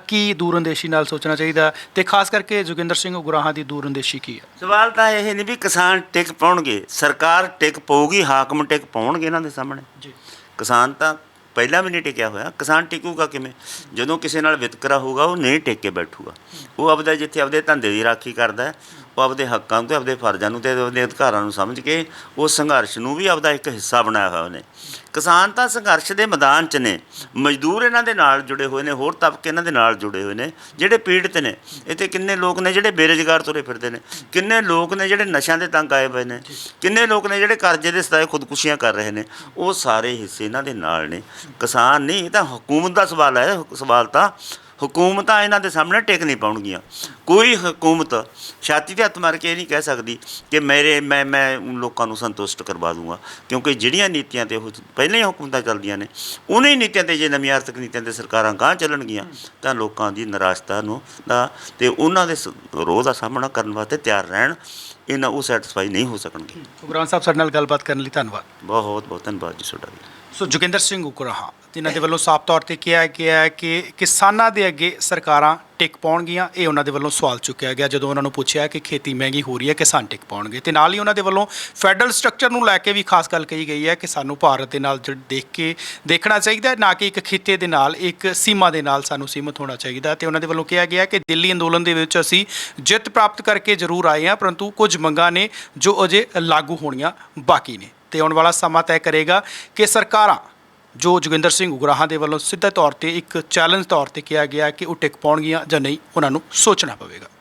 ਕੀ ਦੂਰਅੰਦੇਸ਼ੀ ਨਾਲ ਸੋਚਣਾ ਚਾਹੀਦਾ? ਤੇ ਖਾਸ ਕਰਕੇ ਜੋਗਿੰਦਰ ਸਿੰਘ ਉਗਰਾਹਾਂ ਦੀ ਦੂਰਅੰਦੇਸ਼ੀ ਕੀ ਹੈ? ਸਵਾਲ ਤਾਂ ਇਹ ਨਹੀਂ ਵੀ ਕਿਸਾਨ ਟਿਕ ਪਾਉਣਗੇ ਸਰਕਾਰ ਟਿਕ ਪਾਊਗੀ ਹਾਕਮ ਟਿਕ ਪਾਉਣਗੇ ਇਹਨਾਂ ਦੇ ਸਾਹਮਣੇ। ਜੀ। ਕਿਸਾਨ ਤਾਂ ਪਹਿਲਾਂ ਵੀ ਨਹੀਂ ਟਿਕਿਆ ਹੋਇਆ। ਕਿਸਾਨ ਟਿਕੂਗਾ ਕਿਵੇਂ? ਜਦੋਂ ਕਿਸੇ ਨਾਲ ਵਿਤਕਰਾ ਹੋਊਗਾ, ਉਹ ਨਹੀਂ ਟਿਕ ਕੇ ਬੈਠੂਗਾ। ਉਹ ਆਪਦਾ ਜਿੱਥੇ ਆਪਦੇ ਧੰਦੇ ਦੀ ਰਾਖੀ ਕਰਦਾ ਉਹ ਆਪਦੇ ਹੱਕਾਂ ਨੂੰ ਤੇ ਆਪਦੇ ਫਰਜ਼ਾਂ ਨੂੰ ਤੇ ਆਪਦੇ ਅਧਿਕਾਰਾਂ ਨੂੰ ਸਮਝ ਕੇ ਉਹ ਸੰਘਰਸ਼ ਨੂੰ ਵੀ ਆਪਦਾ ਇੱਕ ਹਿੱਸਾ ਬਣਾਇਆ ਹੋਇਆ ਉਹਨੇ। ਕਿਸਾਨ ਤਾਂ ਸੰਘਰਸ਼ ਦੇ ਮੈਦਾਨ 'ਚ ਨੇ, ਮਜ਼ਦੂਰ ਇਹਨਾਂ ਦੇ ਨਾਲ ਜੁੜੇ ਹੋਏ ਨੇ, ਹੋਰ ਤਬਕੇ ਇਹਨਾਂ ਦੇ ਨਾਲ ਜੁੜੇ ਹੋਏ ਨੇ, ਜਿਹੜੇ ਪੀੜਤ ਨੇ, ਇੱਥੇ ਕਿੰਨੇ ਲੋਕ ਨੇ ਜਿਹੜੇ ਬੇਰੁਜ਼ਗਾਰ ਤੁਰੇ ਫਿਰਦੇ ਨੇ, ਕਿੰਨੇ ਲੋਕ ਨੇ ਜਿਹੜੇ ਨਸ਼ਿਆਂ ਦੇ ਤੰਗ ਆਏ ਹੋਏ ਨੇ, ਕਿੰਨੇ ਲੋਕ ਨੇ ਜਿਹੜੇ ਕਰਜ਼ੇ ਦੇ ਸਤਾਏ ਖੁਦਕੁਸ਼ੀਆਂ ਕਰ ਰਹੇ ਨੇ, ਉਹ ਸਾਰੇ ਹਿੱਸੇ ਇਹਨਾਂ ਦੇ ਨਾਲ ਨੇ। ਕਿਸਾਨ ਨਹੀਂ, ਇਹ ਤਾਂ ਹਕੂਮਤ ਦਾ ਸਵਾਲ ਹੈ, ਸਵਾਲ ਤਾਂ ਹਕੂਮਤਾਂ ਇਹਨਾਂ ਦੇ ਸਾਹਮਣੇ ਟਿਕ ਨਹੀਂ ਪਾਉਣਗੀਆਂ। ਕੋਈ ਹਕੂਮਤ ਛਾਤੀ ਤੇ ਹੱਥ ਮਾਰ ਕੇ ਇਹ ਨਹੀਂ ਕਹਿ ਸਕਦੀ ਕਿ ਮੇਰੇ ਮੈਂ ਮੈਂ ਲੋਕਾਂ ਨੂੰ ਸੰਤੁਸ਼ਟ ਕਰਵਾ ਦੂੰਗਾ। ਕਿਉਂਕਿ ਜਿਹੜੀਆਂ ਨੀਤੀਆਂ ਤੇ ਉਹ ਪਹਿਲਾਂ ਹੀ ਹੁਕੂਮਤਾਂ ਚੱਲਦੀਆਂ ਨੇ ਉਹਨਾਂ ਹੀ ਨੀਤੀਆਂ ਤੇ ਜੇ ਨਵੀਂ ਆਰਥਿਕ ਨੀਤੀਆਂ ਤੇ ਸਰਕਾਰਾਂ ਗਾਂਹ ਚੱਲਣਗੀਆਂ ਤਾਂ ਲੋਕਾਂ ਦੀ ਨਿਰਾਸ਼ਤਾ ਨੂੰ ਦਾ ਤੇ ਉਹਨਾਂ ਦੇ ਰੋਹ ਦਾ ਸਾਹਮਣਾ ਕਰਨ ਵਾਸਤੇ ਤਿਆਰ ਰਹਿਣ ਇਹਨਾਂ ਉਹ ਸੈਟੀਸਫਾਈ ਨਹੀਂ ਹੋ ਸਕਣਗੇ। ਉਗਰਾਹਾਂ ਸਾਹਿਬ ਸਾਡੇ ਨਾਲ ਗੱਲਬਾਤ ਕਰਨ ਲਈ ਧੰਨਵਾਦ। ਬਹੁਤ ਬਹੁਤ ਧੰਨਵਾਦ ਜੀ ਤੁਹਾਡਾ ਵੀ। ਸੋ ਜੋਗਿੰਦਰ ਸਿੰਘ ਉਗਰਾਹਾਂ ਜਿਨ੍ਹਾਂ ਦੇ ਵੱਲੋਂ ਸਾਫ਼ ਤੌਰ ਤੇ ਕਿਹਾ ਗਿਆ ਹੈ ਕਿ ਕਿਸਾਨਾਂ ਦੇ ਅੱਗੇ ਸਰਕਾਰਾਂ ਟਿਕ ਪਾਉਣਗੀਆਂ, ਇਹ ਉਹਨਾਂ ਦੇ ਵੱਲੋਂ ਸਵਾਲ ਚੁੱਕਿਆ ਗਿਆ ਜਦੋਂ ਉਹਨਾਂ ਨੂੰ ਪੁੱਛਿਆ ਕਿ ਖੇਤੀ ਮਹਿੰਗੀ ਹੋ ਰਹੀ ਹੈ, ਕਿਸਾਨ ਟਿਕ ਪਾਉਣਗੇ। ਤੇ ਨਾਲ ਹੀ ਉਹਨਾਂ ਦੇ ਵੱਲੋਂ ਫੈਡਰਲ ਸਟਰਕਚਰ ਨੂੰ ਲੈ ਕੇ ਵੀ ਖਾਸ ਗੱਲ ਕਹੀ ਗਈ ਹੈ ਕਿ ਸਾਨੂੰ ਭਾਰਤ ਦੇ ਨਾਲ ਜੁੜ- ਦੇਖ ਕੇ ਦੇਖਣਾ ਚਾਹੀਦਾ ਨਾ ਕਿ ਇੱਕ ਖਿੱਤੇ ਦੇ ਨਾਲ, ਇੱਕ ਸੀਮਾ ਦੇ ਨਾਲ ਸਾਨੂੰ ਸੀਮਤ ਹੋਣਾ ਚਾਹੀਦਾ ਹੈ। ਤੇ ਉਹਨਾਂ ਦੇ ਵੱਲੋਂ ਕਿਹਾ ਗਿਆ ਕਿ ਦਿੱਲੀ ਅੰਦੋਲਨ ਦੇ ਵਿੱਚ ਅਸੀਂ ਜਿੱਤ ਪ੍ਰਾਪਤ ਕਰਕੇ ਜ਼ਰੂਰ ਆਏ ਹਾਂ, ਪਰੰਤੂ ਕੁਝ ਮੰਗਾਂ ਨੇ ਜੋ ਅਜੇ ਲਾਗੂ ਹੋਣੀਆਂ ਬਾਕੀ ਨੇ। ਤੇ ਆਉਣ ਵਾਲਾ ਸਮਾਂ ਤੈਅ ਕਰੇਗਾ ਕਿ ਸਰਕਾਰਾਂ ਜੋ ਜੋਗਿੰਦਰ ਸਿੰਘ ਉਗਰਾਹਾਂ ਦੇ ਵੱਲੋਂ ਸਿੱਧੇ ਤੌਰ ਤੇ ਇੱਕ ਚੈਲੰਜ ਤੌਰ ਤੇ ਕਿਹਾ ਗਿਆ ਕਿ ਉਹ ਟਿਕ ਪਾਉਣਗੀਆਂ ਜਾਂ ਨਹੀਂ, ਉਹਨਾਂ ਨੂੰ ਸੋਚਣਾ ਪਵੇਗਾ।